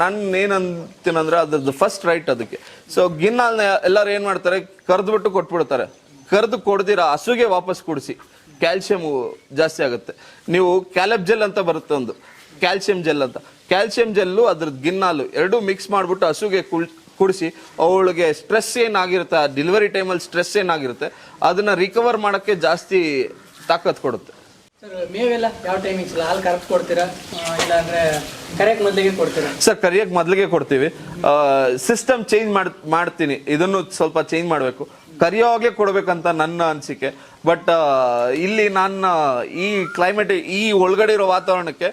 ನಾನು ಏನಂತೀನಂದ್ರೆ ಅದ್ರದ್ದು ಫಸ್ಟ್ ರೈಟ್ ಅದಕ್ಕೆ. ಸೊ ಗಿನ್ನಾಲ್ನ ಎಲ್ಲರೂ ಏನ್ ಮಾಡ್ತಾರೆ ಕರೆದ್ಬಿಟ್ಟು ಕೊಟ್ಬಿಡ್ತಾರೆ. ಕರೆದು ಕೊಡ್ದಿರ ಹಸುಗೆ ವಾಪಸ್ ಕೊಡಿಸಿ. ಕ್ಯಾಲ್ಸಿಯಂ ಜಾಸ್ತಿ ಆಗುತ್ತೆ. ನೀವು ಕ್ಯಾಲಬ್ ಜೆಲ್ ಅಂತ ಬರುತ್ತೆ ಒಂದು. ಕ್ಯಾಲ್ಸಿಯಂ ಜೆಲ್ ಅಂತ. ಕ್ಯಾಲ್ಸಿಯಂ ಜೆಲ್ಲು ಅದ್ರದ್ದು ಗಿನ್ನಾಲು, ಎರಡೂ ಮಿಕ್ಸ್ ಮಾಡಿಬಿಟ್ಟು ಹಸುಗೆ ಕುಳ್ ಕುಡಿಸಿ ಅವಳಿಗೆ ಸ್ಟ್ರೆಸ್ ಏನಾಗಿರುತ್ತೆ ಆ ಡೆಲಿವರಿ ಟೈಮಲ್ಲಿ ಸ್ಟ್ರೆಸ್ ಏನಾಗಿರುತ್ತೆ ಅದನ್ನ ರಿಕವರ್ ಮಾಡೋಕ್ಕೆ ಜಾಸ್ತಿ ತಾಕತ್ ಕೊಡುತ್ತೆ. ಸರ್ ಮೇವೆಲ್ಲ ಯಾವ ಟೈಮಿಂಗ್ಸ್ ಇಲ್ಲ ಹಾಲು ಕರೆಕ್ಟ್ ಕೊಡ್ತೀರಾ? ಆ, ಇಲ್ಲ ಅಂದ್ರೆ ಕರೆಕ್ಟ್ ಮೊದಲಿಗೆ ಕೊಡ್ತೀರಾ? ಸರ್ ಕರಿಯಕ್ಕೆ ಮೊದಲಿಗೆ ಕೊಡ್ತೀವಿ. ಸಿಸ್ಟಮ್ ಚೇಂಜ್ ಮಾಡ್ ಮಾಡ್ತೀನಿ. ಇದನ್ನು ಸ್ವಲ್ಪ ಚೇಂಜ್ ಮಾಡಬೇಕು. ಕರಿಯೋವಾಗಲೇ ಕೊಡಬೇಕಂತ ನನ್ನ ಅನಿಸಿಕೆ. ಬಟ್ ಇಲ್ಲಿ ನಾನು ಈ ಕ್ಲೈಮೇಟ್ ಈ ಒಳಗಡೆ ಇರೋ ವಾತಾವರಣಕ್ಕೆ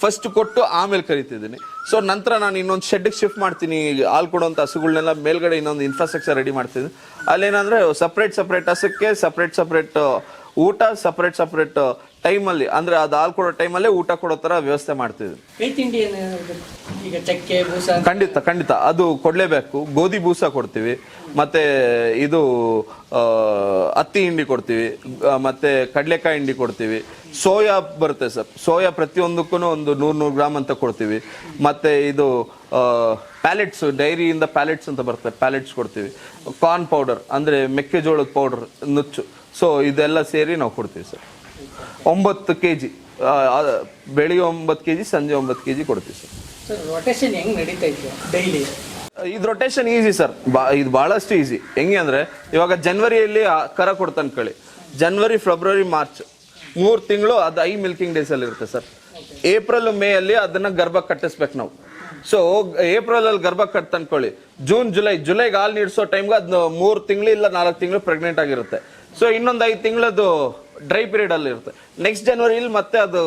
ಫಸ್ಟ್ ಕೊಟ್ಟು ಆಮೇಲೆ ಕರಿತಿದ್ದೀನಿ. ಸೊ ನಂತರ ನಾನು ಇನ್ನೊಂದು ಶೆಡ್ಗೆ ಶಿಫ್ಟ್ ಮಾಡ್ತೀನಿ. ಹಾಲು ಕೊಡುವಂಥ ಹಸುಗಳನ್ನೆಲ್ಲ ಮೇಲ್ಗಡೆ ಇನ್ನೊಂದು ಇನ್ಫ್ರಾಸ್ಟ್ರಕ್ಚರ್ ರೆಡಿ ಮಾಡ್ತೀನಿ ಅಲ್ಲೇನಂದ್ರೆ ಸಪ್ರೇಟ್ ಸಪ್ರೇಟ್ ಹಸಕ್ಕೆ ಸಪ್ರೇಟ್ ಸಪ್ರೇಟ್ ಊಟ ಸಪ್ರೇಟ್ ಸಪ್ರೇಟ್ ಟೈಮಲ್ಲಿ ಅಂದ್ರೆ ಅದು ಹಾಲು ಕೊಡೋ ಟೈಮಲ್ಲೇ ಊಟ ಕೊಡೋ ಥರ ವ್ಯವಸ್ಥೆ ಮಾಡ್ತಿದ್ರು ಕೈ ತಿಂಡಿ ಏನು ಈಗ ಚಕ್ಕೆ ಬೂಸ ಖಂಡಿತ ಖಂಡಿತ. ಅದು ಕೊಡ್ಲೇಬೇಕು. ಗೋಧಿ ಬೂಸ ಕೊಡ್ತೀವಿ. ಮತ್ತೆ ಇದು ಆ, ಹತ್ತಿ ಹಿಂಡಿ ಕೊಡ್ತೀವಿ. ಆ, ಮತ್ತೆ ಕಡಲೆಕಾಯಿ ಹಿಂಡಿ ಕೊಡ್ತೀವಿ. ಸೋಯಾ ಬರುತ್ತೆ ಸರ್. ಸೋಯಾ ಪ್ರತಿಯೊಂದಕ್ಕೂ ಒಂದು ನೂರು ನೂರು ಗ್ರಾಮ್ ಅಂತ ಕೊಡ್ತೀವಿ. ಮತ್ತೆ ಇದು ಪ್ಯಾಲೆಟ್ಸ್ ಡೈರಿಯಿಂದ ಪ್ಯಾಲೆಟ್ಸ್ ಅಂತ ಬರುತ್ತೆ. ಪ್ಯಾಲೆಟ್ಸ್ ಕೊಡ್ತೀವಿ. ಕಾರ್ನ್ ಪೌಡರ್ ಅಂದ್ರೆ ಮೆಕ್ಕೆಜೋಳದ ಪೌಡರ್ ನುಚ್ಚು. ಸೊ ಇದೆಲ್ಲ ಸೇರಿ ನಾವು ಕೊಡ್ತೀವಿ ಸರ್. ಒಂಬತ್ತು ಕೆ ಜಿ ಬೆಳಿಗ್ಗೆ ಒಂಬತ್ತು ಕೆ ಜಿ ಸಂಜೆ ಒಂಬತ್ತು ಕೆ ಜಿ ಕೊಡ್ತೀವಿ ಸರ್. ರೊಟೇಷನ್ ಹೆಂಗ್ ನಡೀತಾ ಇತ್ತು ಡೈಲಿ ಇದು ರೊಟೇಷನ್ ಈಸಿ ಸರ್. ಬಾ ಇದು ಬಹಳಷ್ಟು ಈಸಿ ಹೆಂಗೆ ಅಂದ್ರೆ ಇವಾಗ ಜನವರಿಯಲ್ಲಿ ಕರ ಕೊಡ್ತಾ ಕಳಿ. ಜನವರಿ ಫೆಬ್ರವರಿ ಮಾರ್ಚ್. ಮೂರು ತಿಂಗಳು ಅದು ಐ ಮಿಲ್ಕಿಂಗ್ ಡೇಸ್ ಅಲ್ಲಿ ಇರುತ್ತೆ ಸರ್. ಏಪ್ರಿಲ್ ಮೇ ಅಲ್ಲಿ ಅದನ್ನ ಗರ್ಭ ಕಟ್ಟಿಸ್ಬೇಕು ನಾವು. ಸೊ ಏಪ್ರಿಲ್ ಅಲ್ಲಿ ಗರ್ಭ ಕಟ್ ಅನ್ಕೊಳ್ಳಿ ಜೂನ್ ಜುಲೈ ಜುಲೈಗೆ ಹಾಲು ನೀಡಿಸೋ ಟೈಮ್ಗೆ ಅದು ಮೂರು ತಿಂಗಳು ಇಲ್ಲ ನಾಲ್ಕು ತಿಂಗಳು ಪ್ರೆಗ್ನೆಂಟ್ ಆಗಿರುತ್ತೆ. ಸೊ ಇನ್ನೊಂದು ಐದು ತಿಂಗಳದು ಡ್ರೈ ಪೀರಿಯಡ್ ಅಲ್ಲಿ ಇರುತ್ತೆ. ನೆಕ್ಸ್ಟ್ ಜನವರಿಲಿ ಮತ್ತೆ ಅದು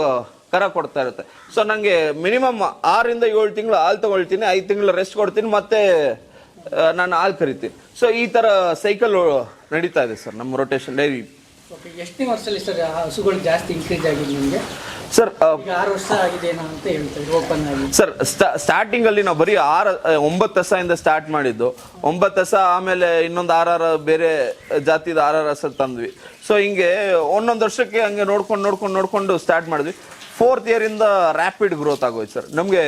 ಕರ ಕೊಡ್ತಾ ಇರುತ್ತೆ. ಸೊ ನಂಗೆ ಮಿನಿಮಮ್ ಆರಿಂದ ಏಳು ತಿಂಗಳು ಹಾಲು ತಗೊಳ್ತೀನಿ ಐದು ತಿಂಗಳು ರೆಸ್ಟ್ ಕೊಡ್ತೀನಿ ಮತ್ತೆ ನಾನು ಹಾಲು ಕರಿತೀನಿ. ಸೊ ಈ ತರ ಸೈಕಲ್ ನಡೀತಾ ಇದೆ ಸರ್ ನಮ್ಮ ರೊಟೇಷನ್ ಡೈರಿ ವರ್ಷದಲ್ಲಿ ಸರ್ ಹಸುಗಳು ಜಾಸ್ತಿ ಇನ್ಕ್ರೀಸ್ ಆಗಿದೆ ನಿಮಗೆ? ಸರ್ ಆರು ವರ್ಷ ಆಗಿದೆ ಅಂತ ಹೇಳ್ತಾರೆ ಓಪನ್ ಆಗಿ. ಸರ್ ಸ್ಟಾರ್ಟಿಂಗ್ ಅಲ್ಲಿ ನಾವು ಬರೀ ಆರು ಒಂಬತ್ತು ಹಸ ಇಂದ ಸ್ಟಾರ್ಟ್ ಮಾಡಿದ್ದು. ಒಂಬತ್ತು ಹಸ ಆಮೇಲೆ ಇನ್ನೊಂದು ಆರ್ ಆರ್ ಬೇರೆ ಜಾತಿದ ಆರ್ ಹಸ ತಂದ್ವಿ. ಸೊ ಹಿಂಗೆ ಒಂದೊಂದು ವರ್ಷಕ್ಕೆ ಹಂಗೆ ನೋಡ್ಕೊಂಡು ನೋಡ್ಕೊಂಡು ನೋಡ್ಕೊಂಡು ಸ್ಟಾರ್ಟ್ ಮಾಡಿದ್ವಿ. ಫೋರ್ತ್ ಇಯರ್ ಇಂದ ರ್ಯಾಪಿಡ್ ಗ್ರೋತ್ ಆಗೋಯ್ತು ಸರ್ ನಮಗೆ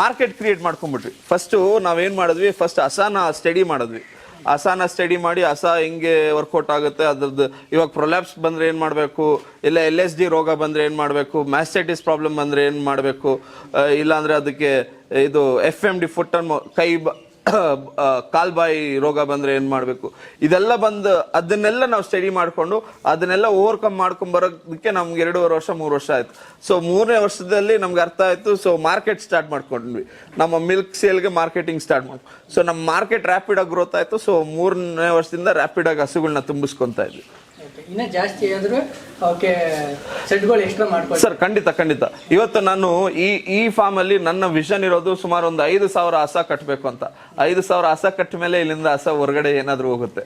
ಮಾರ್ಕೆಟ್ ಕ್ರಿಯೇಟ್ ಮಾಡ್ಕೊಂಡ್ಬಿಟ್ವಿ ಫಸ್ಟು ನಾವೇನು ಮಾಡಿದ್ವಿ? ಫಸ್ಟ್ ಹಸನ ಸ್ಟಡಿ ಮಾಡಿದ್ವಿ. ಹಸನ ಸ್ಟಡಿ ಮಾಡಿ ಹಸ ಹೆಂಗೆ ವರ್ಕೌಟ್ ಆಗುತ್ತೆ. ಅದ್ರದ್ದು ಇವಾಗ ಪ್ರೊಲ್ಯಾಪ್ಸ್ ಬಂದರೆ ಏನು ಮಾಡಬೇಕು? ಇಲ್ಲ ಎಲ್ ಎಸ್ ಡಿ ರೋಗ ಬಂದರೆ ಏನು ಮಾಡಬೇಕು? ಮ್ಯಾಸ್ಟೈಟಿಸ್ ಪ್ರಾಬ್ಲಮ್ ಬಂದರೆ ಏನು ಮಾಡಬೇಕು? ಇಲ್ಲಾಂದರೆ ಅದಕ್ಕೆ ಇದು ಎಫ್ ಎಂ ಡಿ ಫುಟ್ ಅನ್ನು ಕೈ ಕಾಲ್ಬಾಯಿ ರೋಗ ಬಂದರೆ ಏನು ಮಾಡಬೇಕು? ಇದೆಲ್ಲ ಬಂದು ಅದನ್ನೆಲ್ಲ ನಾವು ಸ್ಟಡಿ ಮಾಡಿಕೊಂಡು ಅದನ್ನೆಲ್ಲ ಓವರ್ಕಮ್ ಮಾಡ್ಕೊಂಬರೋದಕ್ಕೆ ನಮ್ಗೆ ಎರಡೂವರೆ ವರ್ಷ, ಮೂರು ವರ್ಷ ಆಯಿತು. ಸೊ ಮೂರನೇ ವರ್ಷದಲ್ಲಿ ನಮ್ಗೆ ಅರ್ಥ ಆಯಿತು. ಸೊ ಮಾರ್ಕೆಟ್ ಸ್ಟಾರ್ಟ್ ಮಾಡ್ಕೊಂಡ್ವಿ. ನಮ್ಮ ಮಿಲ್ಕ್ ಸೇಲ್ಗೆ ಮಾರ್ಕೆಟಿಂಗ್ ಸ್ಟಾರ್ಟ್ ಮಾಡಿ ಸೊ ನಮ್ಮ ಮಾರ್ಕೆಟ್ ರ್ಯಾಪಿಡಾಗಿ ಗ್ರೋತ್ ಆಯಿತು. ಸೊ ಮೂರನೇ ವರ್ಷದಿಂದ ರ್ಯಾಪಿಡಾಗಿ ಹಸುಗಳನ್ನ ತುಂಬಿಸ್ಕೊತಾ ಇದ್ವಿ. ಸರ್, ಖಂಡಿತ ಖಂಡಿತ. ಇವತ್ತು ನಾನು ಈ ಈ ಫಾರ್ಮ್ ಅಲ್ಲಿ ನನ್ನ ವಿಷನ್ ಇರೋದು ಸುಮಾರು ಒಂದು ಐದು ಸಾವಿರ ಹಸ ಕಟ್ಟಬೇಕು ಅಂತ. ಐದು ಸಾವಿರ ಹಸ ಕಟ್ಟ ಮೇಲೆ ಇಲ್ಲಿಂದ ಹಸ ಹೊರಗಡೆ ಏನಾದ್ರೂ ಹೋಗುತ್ತೆ.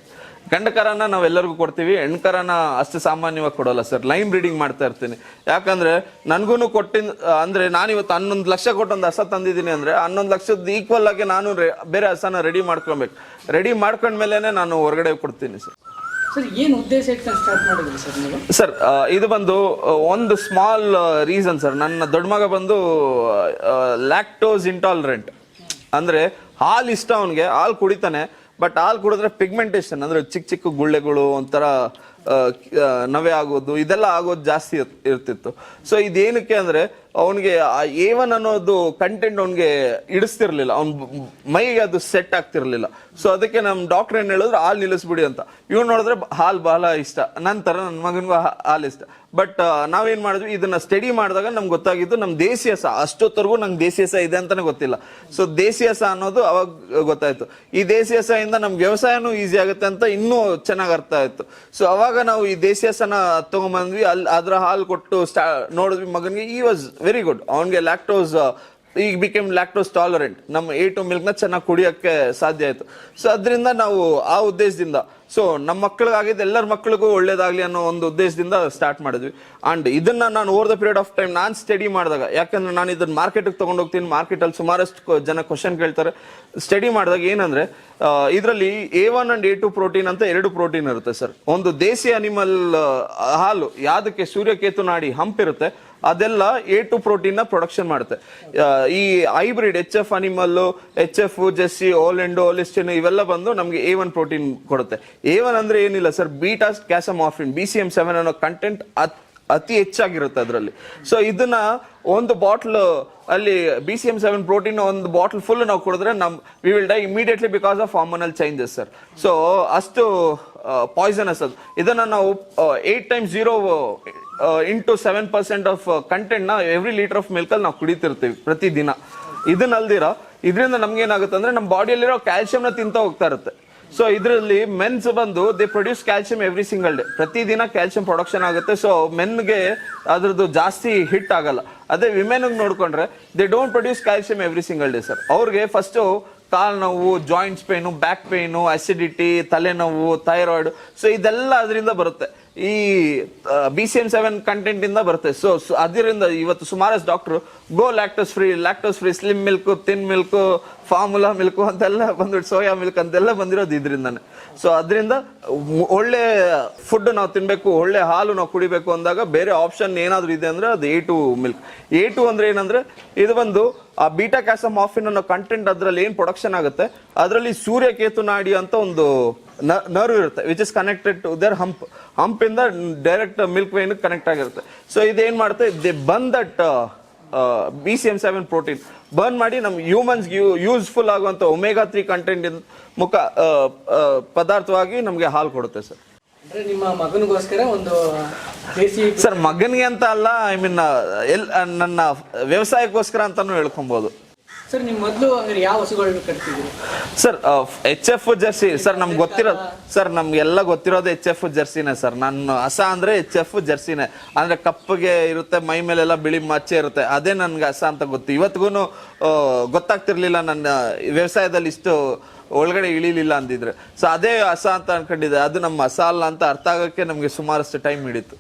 ಗಂಡಕರನ ನಾವೆಲ್ಲರಿಗೂ ಕೊಡ್ತೀವಿ ಹೆಣ್ಕರನ ಅಷ್ಟು ಸಾಮಾನ್ಯವಾಗಿ ಕೊಡೋಲ್ಲ ಸರ್. ಲೈನ್ ಬ್ರೀಡಿಂಗ್ ಮಾಡ್ತಾ ಇರ್ತೀನಿ. ಯಾಕಂದ್ರೆ ನನ್ಗೂ ಕೊಟ್ಟಿನ, ಅಂದ್ರೆ ನಾನು ಇವತ್ತು ಹನ್ನೊಂದು ಲಕ್ಷ ಕೊಟ್ಟೊಂದು ಹಸ ತಂದಿದ್ದೀನಿ ಅಂದ್ರೆ ಹನ್ನೊಂದು ಲಕ್ಷದ ಈಕ್ವಲ್ ಆಗಿ ನಾನು ಬೇರೆ ಹಸನ ರೆಡಿ ಮಾಡ್ಕೊಬೇಕು ರೆಡಿ ಮಾಡ್ಕೊಂಡ್ಮೇಲೆ ನಾನು ಹೊರಗಡೆ ಕೊಡ್ತೀನಿ ಸರ್. ಸರ್ ಇದು ಬಂದು ಒಂದು ಸ್ಮಾಲ್ ರೀಸನ್ ಸರ್. ನನ್ನ ದೊಡ್ಡ ಮಗ ಬಂದು ಲ್ಯಾಕ್ಟೋಸ್ ಇಂಟಾಲರೆಂಟ್ ಅಂದ್ರೆ ಹಾಲು ಇಷ್ಟ ಅವನಿಗೆ, ಹಾಲು ಕುಡಿತಾನೆ ಬಟ್ ಹಾಲು ಕುಡಿದ್ರೆ ಪಿಗ್ಮೆಂಟೇಷನ್ ಅಂದ್ರೆ ಚಿಕ್ಕ ಚಿಕ್ಕ ಗುಳ್ಳೆಗಳು, ಒಂಥರ ನವೆ ಆಗೋದು, ಇದೆಲ್ಲ ಆಗೋದು ಜಾಸ್ತಿ ಇರ್- ಇರ್ತಿತ್ತು. ಸೊ ಇದೇನಕ್ಕೆ ಅಂದ್ರೆ ಅವನಿಗೆ ಆ ಏವನ್ ಅನ್ನೋದು ಕಂಟೆಂಟ್ ಅವನಿಗೆ ಇಡಿಸ್ತಿರ್ಲಿಲ್ಲ. ಅವ್ನ ಮೈಗೆ ಅದು ಸೆಟ್ ಆಗ್ತಿರ್ಲಿಲ್ಲ. ಸೊ ಅದಕ್ಕೆ ನಮ್ ಡಾಕ್ಟರ್ ಏನ್ ಹೇಳಿದ್ರು, ಹಾಲು ನಿಲ್ಲಿಸ್ಬಿಡಿ ಅಂತ. ಇವ್ನು ನೋಡಿದ್ರೆ ಹಾಲು ಬಹಳ ಇಷ್ಟ. ನಂತರ ನನ್ನ ಮಗನಿಗೂ ಹಾಲು ಇಷ್ಟ. ಬಟ್ ನಾವೇನು ಮಾಡಿದ್ವಿ? ಇದನ್ನ ಸ್ಟಡಿ ಮಾಡಿದಾಗ ನಮ್ಗೆ ಗೊತ್ತಾಗಿದ್ದು ನಮ್ಮ ದೇಸಿ ಹಸ ಅಷ್ಟೊತ್ತರೆಗೂ ನಂಗೆ ದೇಸಿಯ ಹಸ ಇದೆ ಅಂತಾನೆ ಗೊತ್ತಿಲ್ಲ. ಸೊ ದೇಸಿಯ ಹಸ ಅನ್ನೋದು ಅವಾಗ ಗೊತ್ತಾಯ್ತು. ಈ ದೇಸಿ ಹಸದಿಂದ ನಮ್ಗೆ ವ್ಯವಸಾಯನೂ ಈಸಿ ಆಗುತ್ತೆ ಅಂತ ಇನ್ನೂ ಚೆನ್ನಾಗಿ ಅರ್ಥ ಆಯ್ತು. ಸೊ ಅವಾಗ ನಾವು ಈ ದೇಸಿಯ ಹಸನ ತಗೊಂಬಂದ್ವಿ. ಅಲ್ಲಿ ಅದರ ಹಾಲು ಕೊಟ್ಟು ಸ್ಟಾ ನೋಡಿದ್ವಿ ಮಗನಿಗೆ. ಈ ವಾಸ್ ವೆರಿ ಗುಡ್ ಅವನಿಗೆ ಲ್ಯಾಕ್ಟೋಸ್ ಈಗ ಬಿಕೇಮ್ ಲ್ಯಾಕ್ಟೋಸ್ ಟಾಲರೆಂಟ್ ನಮ್ಮ ಎ ಟು ಮಿಲ್ಕ್ನ ಚೆನ್ನಾಗಿ ಕುಡಿಯೋಕ್ಕೆ ಸಾಧ್ಯ ಆಯಿತು. ಸೊ ಅದರಿಂದ ನಾವು ಆ ಉದ್ದೇಶದಿಂದ ಸೊ ನಮ್ಮ ಮಕ್ಕಳಿಗಾಗಿದ್ದು ಎಲ್ಲರ ಮಕ್ಕಳಿಗೂ ಒಳ್ಳೇದಾಗಲಿ ಅನ್ನೋ ಒಂದು ಉದ್ದೇಶದಿಂದ ಸ್ಟಾರ್ಟ್ ಮಾಡಿದ್ವಿ. ಆ್ಯಂಡ್ ಇದನ್ನು ನಾನು over the period of time ನಾನು ಸ್ಟಡಿ ಮಾಡಿದಾಗ, ಯಾಕಂದ್ರೆ ನಾನು ಇದನ್ನು ಮಾರ್ಕೆಟಿಗೆ ತೊಗೊಂಡೋಗ್ತೀನಿ ಹೋಗ್ತೀನಿ ಮಾರ್ಕೆಟಲ್ಲಿ ಸುಮಾರಷ್ಟು ಜನ ಕ್ವಶನ್ ಕೇಳ್ತಾರೆ. ಸ್ಟಡಿ ಮಾಡಿದಾಗ ಏನಂದರೆ ಇದರಲ್ಲಿ A one and A two protein ಅಂತ ಎರಡು ಪ್ರೋಟೀನ್ ಇರುತ್ತೆ ಸರ್ ಒಂದು ದೇಸಿ ಅನಿಮಲ್ ಹಾಲು, ಯಾವುದಕ್ಕೆ ಸೂರ್ಯಕೇತು ನಾಡಿ ಹಂಪ್ ಇರುತ್ತೆ ಅದೆಲ್ಲ ಎ ಟು ಪ್ರೋಟೀನ್ನ ಪ್ರೊಡಕ್ಷನ್ ಮಾಡುತ್ತೆ. ಈ hybrid H F animal H F Jessie ಓಲೆಂಡೋ ಓಲಿಸ್ಟಿನ್ ಇವೆಲ್ಲ ಬಂದು ನಮಗೆ ಎ ಒನ್ ಪ್ರೋಟೀನ್ ಕೊಡುತ್ತೆ. ಎ ಒನ್ ಅಂದ್ರೆ ಏನಿಲ್ಲ sir beta casomorphin B C M seven ಅನ್ನೋ ಕಂಟೆಂಟ್ ಅತಿ ಹೆಚ್ಚಾಗಿರುತ್ತೆ ಅದರಲ್ಲಿ. ಸೊ ಇದನ್ನ ಒಂದು ಬಾಟ್ಲ್ ಅಲ್ಲಿ B C M seven protein ಒಂದು ಬಾಟ್ಲ್ ಫುಲ್ ನಾವು ಕುಡಿದ್ರೆ ನಮ್ we will die immediately because of hormonal changes sir so ಅಷ್ಟು ಪಾಯ್ಸನಸ್ ಅದು. ಇದನ್ನ ನಾವು at time zero into seven percent of ಕಂಟೆಂಟ್ನ every litre of milk ಅಲ್ಲಿ ನಾವು ಕುಡಿತಿರ್ತೀವಿ ಪ್ರತಿದಿನ. ಇದನ್ನ ಅಲ್ದಿರ, ಇದರಿಂದ ನಮ್ಗೆ ಏನಾಗುತ್ತೆ ಅಂದ್ರೆ ನಮ್ಮ ಬಾಡಿಯಲ್ಲಿರೋ ನ ತಿಂತ ಹೋಗ್ತಾ ಇರುತ್ತೆ. ಸೊ ಇದರಲ್ಲಿ ಮೆನ್ಸ್ ಬಂದು they produce calcium every single day ಪ್ರತಿದಿನ ಕ್ಯಾಲ್ಸಿಯಂ ಪ್ರೊಡಕ್ಷನ್ ಆಗುತ್ತೆ. ಸೊ ಮೆನ್ಗೆ ಅದ್ರದ್ದು ಜಾಸ್ತಿ ಹಿಟ್ ಆಗಲ್ಲ. ಅದೇ ವಿಮೆನ್ ನೋಡ್ಕೊಂಡ್ರೆ they don't produce calcium every single day sir ಅವ್ರಿಗೆ ಫಸ್ಟ್ ಕಾಲ್ ನೋವು joints pain back pain acidity ತಲೆನೋವು ಥೈರಾಯ್ಡ್ ಸೊ ಇದೆಲ್ಲ ಅದರಿಂದ ಬರುತ್ತೆ. ಈ B C M seven content ಇಂದ ಬರುತ್ತೆ. ಸೊ, ಅದರಿಂದ ಇವತ್ತು ಸುಮಾರಷ್ಟು doctor go lactose free lactose free slim milk thin milk formula milk ಅಂತೆಲ್ಲ ಬಂದ್ಬಿಟ್ಟು ಸೋಯಾ ಮಿಲ್ಕ್ ಅಂತೆಲ್ಲ ಬಂದಿರೋದು ಇದರಿಂದಾನೆ. ಸೊ ಅದರಿಂದ ಒಳ್ಳೆ ಫುಡ್ ನಾವು ತಿನ್ಬೇಕು, ಒಳ್ಳೆ ಹಾಲು ನಾವು ಕುಡಿಬೇಕು ಅಂದಾಗ ಬೇರೆ ಆಪ್ಷನ್ ಏನಾದರೂ ಇದೆ ಅಂದ್ರೆ ಅದು A two milk A two ಅಂದ್ರೆ ಏನಂದ್ರೆ ಇದು ಬಂದು ಆ ಬೀಟಾ ಕ್ಯಾಸಮ್ ಆಫಿನ್ ಅನ್ನೋ ಕಂಟೆಂಟ್ ಅದರಲ್ಲಿ ಏನು ಪ್ರೊಡಕ್ಷನ್ ಆಗುತ್ತೆ, ಅದರಲ್ಲಿ ಸೂರ್ಯಕೇತು ನಾಡಿ ಅಂತ ಒಂದು ನರ್ವ್ ಇರುತ್ತೆ which is connected to their hump ಹಂಪಿಂದ direct milk vein connect ಆಗಿರುತ್ತೆ. ಸೊ ಇದೇನು ಮಾಡುತ್ತೆ? They burn that B C M seven protein burn ಮಾಡಿ ನಮ್ ಹ್ಯೂಮನ್ಸ್ ಯೂಸ್ಫುಲ್ ಆಗುವಂತ ಒಮೆಗಾ ತ್ರೀ ಕಂಟೆಂಟ್ ಮುಖ ಆ, ಆ, ಪದಾರ್ಥವಾಗಿ ನಮಗೆ ಹಾಲು ಕೊಡುತ್ತೆ ಸರ್ ನಿಮ್ಮ ಮಗನಿಗೋಸ್ಕರ ಒಂದು ದೇಸಿ ಸರ್ ಮಗನಿಗೆ ಅಂತ ಅಲ್ಲ ಐ ಮೀನ್ ಎಲ್ ನನ್ನ ವ್ಯವಸಾಯಕ್ಕೋಸ್ಕರ ಅಂತಾನು ಹೇಳ್ಕೊಬಹುದು ಸರ್ ನಿಮ್ಮ ಮೊದಲು ಯಾವ ಹಸುಗಳನ್ನ sir H F Jersey sir ನಮ್ಗೆ ಗೊತ್ತಿರೋದು ಸರ್ ನಮ್ಗೆಲ್ಲ ಗೊತ್ತಿರೋದು ಎಚ್ ಎಫ್ ಜರ್ಸಿನೇ ಸರ್. ನಾನು ಹಸ ಅಂದ್ರೆ ಎಚ್ ಎಫ್ ಜರ್ಸಿನೇ. ಅಂದ್ರೆ ಕಪ್ಪಗೆ ಇರುತ್ತೆ ಮೈ ಮೇಲೆಲ್ಲ ಬಿಳಿ ಮಚ್ಚೆ ಇರುತ್ತೆ. ಅದೇ ನನ್ಗೆ ಹಸ ಅಂತ ಗೊತ್ತು. ಇವತ್ತಿಗೂ ಗೊತ್ತಾಗ್ತಿರ್ಲಿಲ್ಲ ನನ್ನ ವ್ಯವಸಾಯದಲ್ಲಿ ಇಷ್ಟು ಒಳಗಡೆ ಇಳಿಲಿಲ್ಲ ಅಂದಿದ್ರೆ. ಸೊ ಅದೇ ಹಸ ಅಂತ ಅನ್ಕೊಂಡಿದ್ದೆ. ಅದು ನಮ್ಮ ಹಸ ಅಲ್ಲ ಅಂತ ಅರ್ಥ ಆಗೋಕ್ಕೆ ನಮಗೆ ಸುಮಾರಷ್ಟು ಟೈಮ್ ಹಿಡಿತು.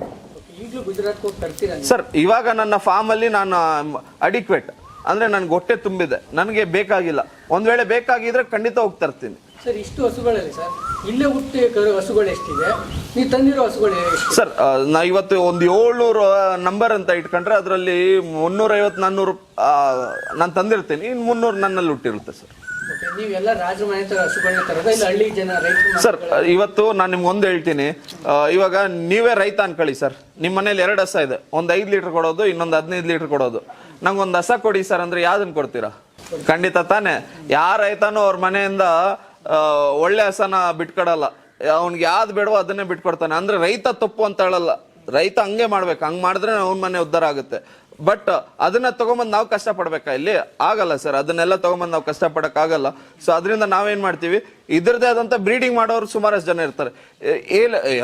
ಸರ್ ಇವಾಗ ನನ್ನ ಫಾರ್ಮ್ ಅಲ್ಲಿ ನಾನು ಅಡಿಕ್ವೇಟ್. ಅಂದ್ರೆ ನನ್ಗೆ ಹೊಟ್ಟೆ ತುಂಬಿದೆ. ನನಗೆ ಬೇಕಾಗಿಲ್ಲ. ಒಂದ್ ವೇಳೆ ಬೇಕಾಗಿದ್ರೆ ಖಂಡಿತ ಹೋಗ್ತಾ ಇರ್ತೀನಿ ಸರ್ ಇಷ್ಟು ಹಸುಗಳಲ್ಲಿ ಸರ್ ಇಲ್ಲೇ ಹುಟ್ಟಿ ಹಸುಗಳು ಎಷ್ಟಿದೆ? ನೀವು ತಂದಿರೋ ಹಸುಗಳು ಸರ್ ನಾ ಇವತ್ತು ಒಂದು ಏಳ್ನೂರು ನಂಬರ್ ಅಂತ ಇಟ್ಕೊಂಡ್ರೆ ಅದರಲ್ಲಿ ಮುನ್ನೂರ ಐವತ್ತು ನಾನ್ನೂರು ನಾನು ತಂದಿರ್ತೀನಿ. ಇನ್ನು ಮುನ್ನೂರು ನನ್ನಲ್ಲಿ ಹುಟ್ಟಿರುತ್ತೆ ಸರ್. ಸರ್ ಇವತ್ತು ನಾನು ನಿಮ್ಗೆ ಒಂದು ಹೇಳ್ತೀನಿ. ಇವಾಗ ನೀವೇ ರೈತ ಅನ್ಕೊಳ್ಳಿ ಸರ್. ನಿಮ್ಮ ಮನೇಲಿ ಎರಡು ಹಸ ಇದೆ. ಒಂದು ಐದು ಲೀಟರ್ ಕೊಡೋದು ಇನ್ನೊಂದು ಹದಿನೈದು ಲೀಟರ್ ಕೊಡೋದು. ನಂಗೆ ಒಂದು ಹಸ ಕೊಡಿ ಸರ್ ಅಂದ್ರೆ ಯಾವ್ದನ್ನ ಕೊಡ್ತೀರಾ? ಖಂಡಿತ ತಾನೆ. ಯಾರ ರೈತನೂ ಅವ್ರ ಮನೆಯಿಂದ ಒಳ್ಳೆ ಹಸನ ಬಿಟ್ಕೊಡಲ್ಲ. ಅವ್ನಿಗೆ ಯಾವ್ದು ಬೇಡವೋ ಅದನ್ನೇ ಬಿಟ್ಕೊಡ್ತಾನೆ. ಅಂದ್ರೆ ರೈತ ತಪ್ಪು ಅಂತ ಹೇಳಲ್ಲ. ರೈತ ಹಂಗೆ ಮಾಡ್ಬೇಕು. ಹಂಗ್ ಮಾಡಿದ್ರೆ ಅವ್ನ ಮನೆ ಉದ್ಧಾರ ಆಗುತ್ತೆ. ಬಟ್ ಅದನ್ನ ತಗೊಂಬಂದು ನಾವು ಕಷ್ಟ ಪಡ್ಬೇಕಾ ಇಲ್ಲಿ? ಆಗಲ್ಲ ಸರ್. ಅದನ್ನೆಲ್ಲ ತಗೊಂಬಂದು ನಾವು ಕಷ್ಟ ಪಡಕ್ ಆಗಲ್ಲ ಸೊ ಅದರಿಂದ ನಾವೇನ್ ಮಾಡ್ತೀವಿ? ಇದ್ರದೇ ಆದಂತ ಬ್ರೀಡಿಂಗ್ ಮಾಡೋರು ಸುಮಾರಷ್ಟು ಜನ ಇರ್ತಾರೆ.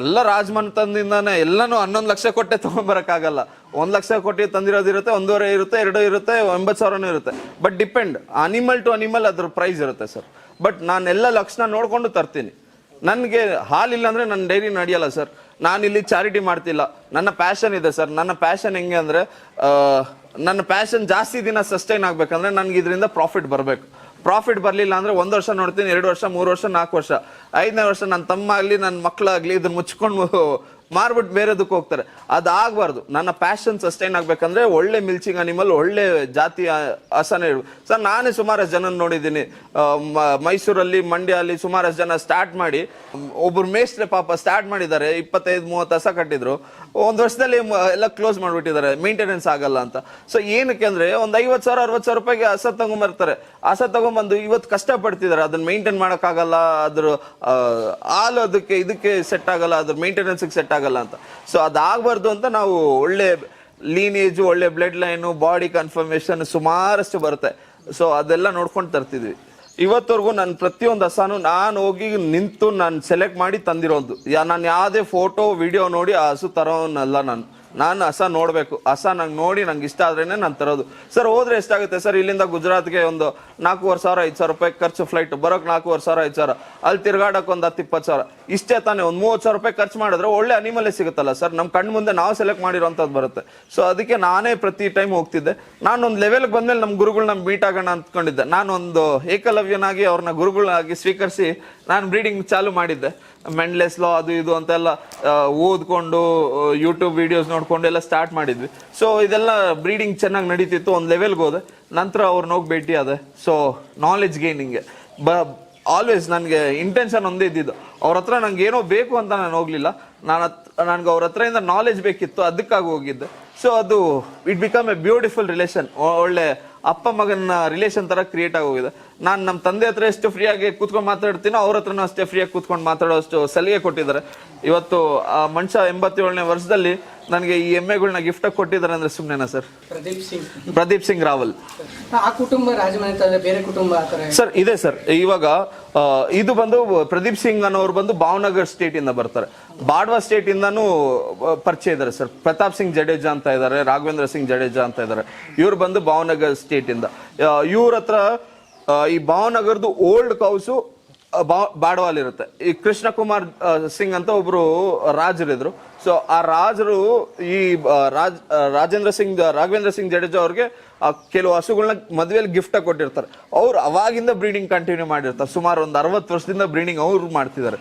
ಎಲ್ಲ ರಾಜಮನ್ತನದಿಂದಾನೆ ಎಲ್ಲಾನು ಹನ್ನೊಂದು ಲಕ್ಷ ಕೊಟ್ಟೆ ತಗೊಂಬರಕ್ಕಾಗಲ್ಲ. ಒಂದ್ ಲಕ್ಷ ಕೊಟ್ಟು ತಂದಿರೋದಿರುತ್ತೆ ಒಂದೂವರೆ ಇರುತ್ತೆ, ಎರಡು ಇರುತ್ತೆ ಎಂಬತ್ತು ಸಾವಿರನೂ ಇರುತ್ತೆ. But depend animal to animal ಅದ್ರ ಪ್ರೈಸ್ ಇರುತ್ತೆ ಸರ್. ಬಟ್ ನಾನೆಲ್ಲ ಲಕ್ಷಣ ನೋಡ್ಕೊಂಡು ತರ್ತೀನಿ. ನನಗೆ ಹಾಲಿಲ್ಲ ಅಂದರೆ ನನ್ನ ಡೈರಿ ನಡೆಯಲ್ಲ ಸರ್ ನಾನು ಇಲ್ಲಿ ಚಾರಿಟಿ ಮಾಡ್ತಿಲ್ಲ. ನನ್ನ ಪ್ಯಾಷನ್ ಇದೆ ಸರ್ ನನ್ನ ಪ್ಯಾಷನ್ ಹೆಂಗೆ ಅಂದರೆ ನನ್ನ ಪ್ಯಾಷನ್ ಜಾಸ್ತಿ ದಿನ ಸಸ್ಟೈನ್ ಆಗಬೇಕಂದ್ರೆ ನನಗೆ ಇದರಿಂದ ಪ್ರಾಫಿಟ್ ಬರಬೇಕು. ಪ್ರಾಫಿಟ್ ಬರಲಿಲ್ಲ ಅಂದರೆ ಒಂದು ವರ್ಷ ನೋಡ್ತೀನಿ, ಎರಡು ವರ್ಷ, ಮೂರು ವರ್ಷ, ನಾಲ್ಕು ವರ್ಷ. ಐದನೇ ವರ್ಷ ನನ್ನ ತಮ್ಮ ಆಗಲಿ ನನ್ನ ಮಕ್ಕಳಾಗಲಿ ಇದನ್ನು ಮುಚ್ಕೊಂಡು ಮಾರ್ಬಿಟ್ಟು ಬೇರೆದಕ್ಕೆ ಹೋಗ್ತಾರೆ. ಅದಾಗಬಾರ್ದು. ನನ್ನ ಪ್ಯಾಷನ್ ಸಸ್ಟೈನ್ ಆಗಬೇಕಂದ್ರೆ ಒಳ್ಳೆ ಮಿಲ್ಚಿಂಗ್ ಅನಿಮಲ್ ಒಳ್ಳೆ ಜಾತಿ ಹಸನ ಇರು ಸರ್, ನಾನೇ ಸುಮಾರಷ್ಟು ಜನ ನೋಡಿದ್ದೀನಿ. ಮೈಸೂರಲ್ಲಿ ಮಂಡ್ಯ ಅಲ್ಲಿ ಸುಮಾರಷ್ಟು ಜನ ಸ್ಟಾರ್ಟ್ ಮಾಡಿ ಒಬ್ಬರು ಮೇಸ್ತ್ರಿ ಪಾಪ ಸ್ಟಾರ್ಟ್ ಮಾಡಿದ್ದಾರೆ, ಇಪ್ಪತ್ತೈದು, ಮೂವತ್ತು ಹಸ ಕಟ್ಟಿದ್ರು. ಒಂದು ವರ್ಷದಲ್ಲಿ ಎಲ್ಲ ಕ್ಲೋಸ್ ಮಾಡಿಬಿಟ್ಟಿದ್ದಾರೆ. ಮೇಂಟೆನೆನ್ಸ್ ಆಗಲ್ಲ ಅಂತ. ಸೊ ಏನಕ್ಕೆ ಅಂದರೆ ಒಂದು ಐವತ್ತು ಸಾವಿರ, ಅರವತ್ತು ಸಾವಿರ ರೂಪಾಯಿಗೆ ಹಸ ತಗೊಂಬರ್ತಾರೆ. ಹಸ ತಗೊಂಬಂದು ಇವತ್ತು ಕಷ್ಟಪಡ್ತಿದ್ದಾರೆ. ಅದನ್ನ ಮೇಂಟೈನ್ ಮಾಡೋಕ್ಕಾಗಲ್ಲ, ಅದ್ರ ಹಾಲು ಅದಕ್ಕೆ, ಇದಕ್ಕೆ ಸೆಟ್ ಆಗಲ್ಲ, ಅದ್ರ ಮೇಂಟೆನೆನ್ಸ್ಗೆ ಸೆಟ್ ಆಗಲ್ಲ ಅಂತ. ಸೊ ಅದಾಗಬಾರ್ದು ಅಂತ ನಾವು ಒಳ್ಳೆ ಲೀನೇಜು ಒಳ್ಳೆ ಬ್ಲಡ್ ಲೈನು ಬಾಡಿ ಕನ್ಫರ್ಮೇಶನ್ ಸುಮಾರಷ್ಟು ಬರುತ್ತೆ. ಸೊ ಅದೆಲ್ಲ ನೋಡ್ಕೊಂಡು ತರ್ತಿದ್ವಿ. ಇವತ್ತವರೆಗೂ ನನ್ನ ಪ್ರತಿಯೊಂದು ಹಸಾನು ನಾನು ಹೋಗಿ ನಿಂತು ನಾನು ಸೆಲೆಕ್ಟ್ ಮಾಡಿ ತಂದಿರೋದು. ನಾನು ಯಾವುದೇ ಫೋಟೋ ವಿಡಿಯೋ ನೋಡಿ ಆ ಹಸು ತರೋನಲ್ಲ ನಾನು. ನಾನು ಹಸ ನೋಡಬೇಕು. ಹಸ ನಂಗೆ ನೋಡಿ ನಂಗೆ ಇಷ್ಟ ಆದ್ರೇ ನಾನು ತರೋದು. ಸರ್, ಹೋದ್ರೆ ಎಷ್ಟಾಗುತ್ತೆ? ಸರ್, ಇಲ್ಲಿಂದ ಗುಜರಾತ್ಗೆ ಒಂದು ನಾಲ್ಕೂವರೆ ಸಾವಿರ, ಐದು ಸಾವಿರ ರೂಪಾಯಿ ಖರ್ಚು ಫ್ಲೈಟ್ ಬರೋಕ್ಕೆ ನಾಲ್ಕೂವರೆ ಸಾವಿರ, ಐದು ಸಾವಿರ. ಅಲ್ಲಿ ತಿರ್ಗಾಡೋಕೆ ಒಂದು ಹತ್ತು, ಇಪ್ಪತ್ತು ಸಾವಿರ. ಇಷ್ಟೇ ತಾನೇ, ಒಂದು ಮೂವತ್ತು ಸಾವಿರ ರೂಪಾಯಿ ಖರ್ಚು ಮಾಡಿದ್ರೆ ಒಳ್ಳೆ ಅನಿಮಲೇ ಸಿಗುತ್ತಲ್ಲ ಸರ್? ನಮ್ಮ ಕಣ್ಣು ಮುಂದೆ ನಾವು ಸೆಲೆಕ್ಟ್ ಮಾಡಿರೋಂಥದ್ದು ಬರುತ್ತೆ. ಸೊ ಅದಕ್ಕೆ ನಾನೇ ಪ್ರತಿ ಟೈಮ್ ಹೋಗ್ತಿದ್ದೆ. ನಾನೊಂದು ಲೆವೆಲ್ಗೆ ಬಂದಮೇಲೆ ನಮ್ಮ ಗುರುಗಳನ್ನ ಮೀಟ್ ಆಗೋಣ ಅಂದ್ಕೊಂಡಿದ್ದೆ ನಾನೊಂದು ಏಕಲವ್ಯನಾಗಿ ಅವ್ರನ್ನ ಗುರುಗಳಾಗಿ ಸ್ವೀಕರಿಸಿ ನಾನು ಬ್ರೀಡಿಂಗ್ ಚಾಲು ಮಾಡಿದ್ದೆ. ಮೆಂಡ್ಲೆಸ್ ಲಾ ಅದು ಇದು ಅಂತೆಲ್ಲ ಓದ್ಕೊಂಡು ಯೂಟ್ಯೂಬ್ ವಿಡಿಯೋಸ್ ನೋಡ್ಕೊಂಡು ಎಲ್ಲ ಸ್ಟಾರ್ಟ್ ಮಾಡಿದ್ವಿ. ಸೊ ಇದೆಲ್ಲ ಬ್ರೀಡಿಂಗ್ ಚೆನ್ನಾಗಿ ನಡೀತಿತ್ತು, ಒಂದು ಲೆವೆಲ್ಗೆ ಹೋದೆ. ನಂತರ ಅವ್ರನ್ನ ಹೋಗಿ ಭೇಟಿ ಆದೆ. ಸೊ ನಾಲೆಜ್ ಗೇನಿಂಗ್ ಬ ಆಲ್ವೇಸ್ ನನಗೆ ಇಂಟೆನ್ಷನ್ ಒಂದೇ ಇದ್ದಿದ್ದು. ಅವ್ರ ಹತ್ರ ನಂಗೆ ಏನೋ ಬೇಕು ಅಂತ ನಾನು ಹೋಗಲಿಲ್ಲ. ನಾನು ನನಗೆ ಅವ್ರ ಹತ್ರದಿಂದ ನಾಲೆಜ್ ಬೇಕಿತ್ತು, ಅದಕ್ಕಾಗಿ ಹೋಗಿದ್ದೆ. ಸೊ ಅದು it become a beautiful relation ಒಳ್ಳೆ ಅಪ್ಪ ಮಗನ ರಿಲೇಷನ್ ತರ ಕ್ರಿಯೇಟ್ ಆಗಿ ಹೋಗಿದೆ ನಾನು ನಮ್ಮ ತಂದೆ ಹತ್ರ ಎಷ್ಟು ಫ್ರೀಯಾಗಿ ಕೂತ್ಕೊಂಡು ಮಾತಾಡ್ತೀನೋ ಅವ್ರ ಹತ್ರನೂ ಅಷ್ಟೇ ಫ್ರೀಯಾಗಿ ಕೂತ್ಕೊಂಡು ಮಾತಾಡೋ ಅಷ್ಟು ಸಲಿಗೆ ಕೊಟ್ಟಿದ್ದಾರೆ. ಇವತ್ತು ಆ ಮನುಷ್ಯ ಎಂಬತ್ತೇಳನೇ ವರ್ಷದಲ್ಲಿ ನನಗೆ ಈ ಎಮ್ಮೆಗಳನ್ನ ಗಿಫ್ಟ್ ಕೊಟ್ಟಿದ್ದಾರೆ ಅಂದ್ರೆ ಸುಮ್ಮನೆನಾ ಸರ್? ಪ್ರದೀಪ್ ಸಿಂಗ್. ಪ್ರದೀಪ್ ಸಿಂಗ್ ರಾವಲ್. ಆ ಕುಟುಂಬ ರಾಜಮನೆತನದ ಬೇರೆ ಕುಟುಂಬ ಆ ಥರ? ಸರ್ ಇದೆ ಸರ್. ಇವಾಗ ಆ, ಇದು ಬಂದು ಪ್ರದೀಪ್ ಸಿಂಗ್ ಅನ್ನೋರು ಬಂದು ಭಾವನಗರ್ ಸ್ಟೇಟ್ ಇಂದ ಬರ್ತಾರೆ. ಬಾಡ್ವಾ ಸ್ಟೇಟ್ ಇಂದಾನು ಆ, ಪರಿಚಯ ಇದ್ದಾರೆ ಸರ್. ಪ್ರತಾಪ್ ಸಿಂಗ್ ಜಡೇಜಾ ಅಂತ ಇದ್ದಾರೆ ರಾಘವೇಂದ್ರ ಸಿಂಗ್ ಜಡೇಜಾ ಅಂತ ಇದ್ದಾರೆ ಇವ್ರು ಬಂದು ಭಾವನಗರ್ ಸ್ಟೇಟ್ ಇಂದ. ಇವ್ರ ಹತ್ರ ಆ, ಈ ಭಾವನಗರ್ದು ಓಲ್ಡ್ ಕೌಸು ಬಾಡ್ವಾಲ್ ಇರುತ್ತೆ ಈ ಕೃಷ್ಣ ಕುಮಾರ್ ಸಿಂಗ್ ಅಂತ ಒಬ್ರು ರಾಜರಿದ್ರು. ಸೊ ಆ ರಾಜರು ಈ ರಾಜ್ ರಾಜೇಂದ್ರ ಸಿಂಗ್, ರಾಘವೇಂದ್ರ ಸಿಂಗ್ ಜಡೇಜಾ ಅವ್ರಿಗೆ ಕೆಲವು ಹಸುಗಳನ್ನ ಮದುವೆಯಲ್ಲಿ ಗಿಫ್ಟ್ ಕೊಟ್ಟಿರ್ತಾರೆ. ಅವ್ರು ಅವಾಗಿಂದ ಬ್ರೀಡಿಂಗ್ ಕಂಟಿನ್ಯೂ ಮಾಡಿರ್ತಾರೆ. ಸುಮಾರು ಒಂದು ಅರವತ್ತು ವರ್ಷದಿಂದ ಬ್ರೀಡಿಂಗ್ ಅವ್ರು ಮಾಡ್ತಿದ್ದಾರೆ.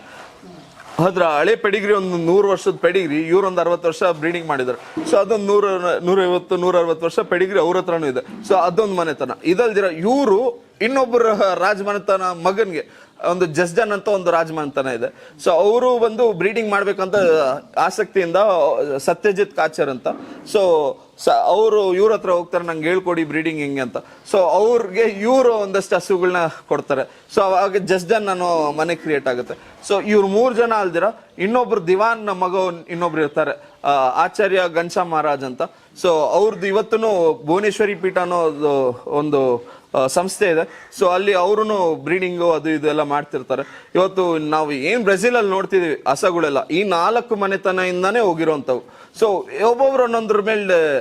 ಅದ್ರ ಹಳೆ ಪೆಡಿಗ್ರಿ ಒಂದು ನೂರು ವರ್ಷದ ಪೆಡಿಗ್ರಿ, ಇವ್ರು ಒಂದು ಅರವತ್ತು ವರ್ಷ ಬ್ರೀಡಿಂಗ್ ಮಾಡಿದ್ದಾರೆ. ಸೊ ಅದೊಂದು ನೂರ, ನೂರೈವತ್ತು ನೂರ ಅರವತ್ತು ವರ್ಷ ಪೆಡಿಗ್ರಿ ಅವ್ರ ಹತ್ರನೂ ಇದೆ. ಸೊ ಅದೊಂದು ಮನೆತನ. ಇದಲ್ದಿರ ಇವರು ಇನ್ನೊಬ್ಬರ ರಾಜಮನೆತನ ಮಗನ್ಗೆ ಒಂದು ಜಸ್ಜನ್ ಅಂತ ಒಂದು ರಾಜಮನೆತನ ಇದೆ. ಸೊ ಅವರು ಬಂದು ಬ್ರೀಡಿಂಗ್ ಮಾಡ್ಬೇಕಂತ ಆಸಕ್ತಿಯಿಂದ, ಸತ್ಯಜಿತ್ ಕಾಚರ್ ಅಂತ. ಸೊ, ಅವರು ಇವ್ರ ಹತ್ರ ಹೋಗ್ತಾರೆ, ನಂಗೆ ಹೇಳ್ಕೊಡಿ ಬ್ರೀಡಿಂಗ್ ಹೆಂಗೆ ಅಂತ. ಸೊ ಅವ್ರಿಗೆ ಇವರು ಒಂದಷ್ಟು ಹಸುಗಳನ್ನ ಕೊಡ್ತಾರೆ. ಸೊ ಅವಾಗ ಜಸ್ಜನ್ ಅನ್ನೋ ಮನೆ ಕ್ರಿಯೇಟ್ ಆಗುತ್ತೆ. ಸೊ ಇವ್ರು ಮೂರು ಜನ ಅಲ್ದಿರ, ಇನ್ನೊಬ್ರು ದಿವಾನ್ ಮಗ ಇನ್ನೊಬ್ರು ಇರ್ತಾರೆ. ಆಚಾರ್ಯ ಘನಶ್ಯಾಮ್ ಮಹಾರಾಜ್ ಅಂತ. ಸೊ ಅವ್ರದ್ದು ಇವತ್ತು ಭುವನೇಶ್ವರಿ ಪೀಠ ಅನ್ನೋದು ಒಂದು ಸಂಸ್ಥೆ ಇದೆ. ಸೊ ಅಲ್ಲಿ ಅವರು ಬ್ರೀಡಿಂಗು ಅದು ಇದು ಎಲ್ಲ ಮಾಡ್ತಿರ್ತಾರೆ. ಇವತ್ತು ನಾವು ಏನ್ ಬ್ರೆಜಿಲ್ ಅಲ್ಲಿ ನೋಡ್ತಿದೀವಿ, ಹಸಗಳೆಲ್ಲ. ಈ ನಾಲ್ಕು ಮನೆತನದಿಂದಾನೇ ಹೋಗಿರೋಂಥವು. ಸೊ ಒಬ್ಬೊಬ್ರು ಒಂದೊಂದ್ರ ಮೇಲೆ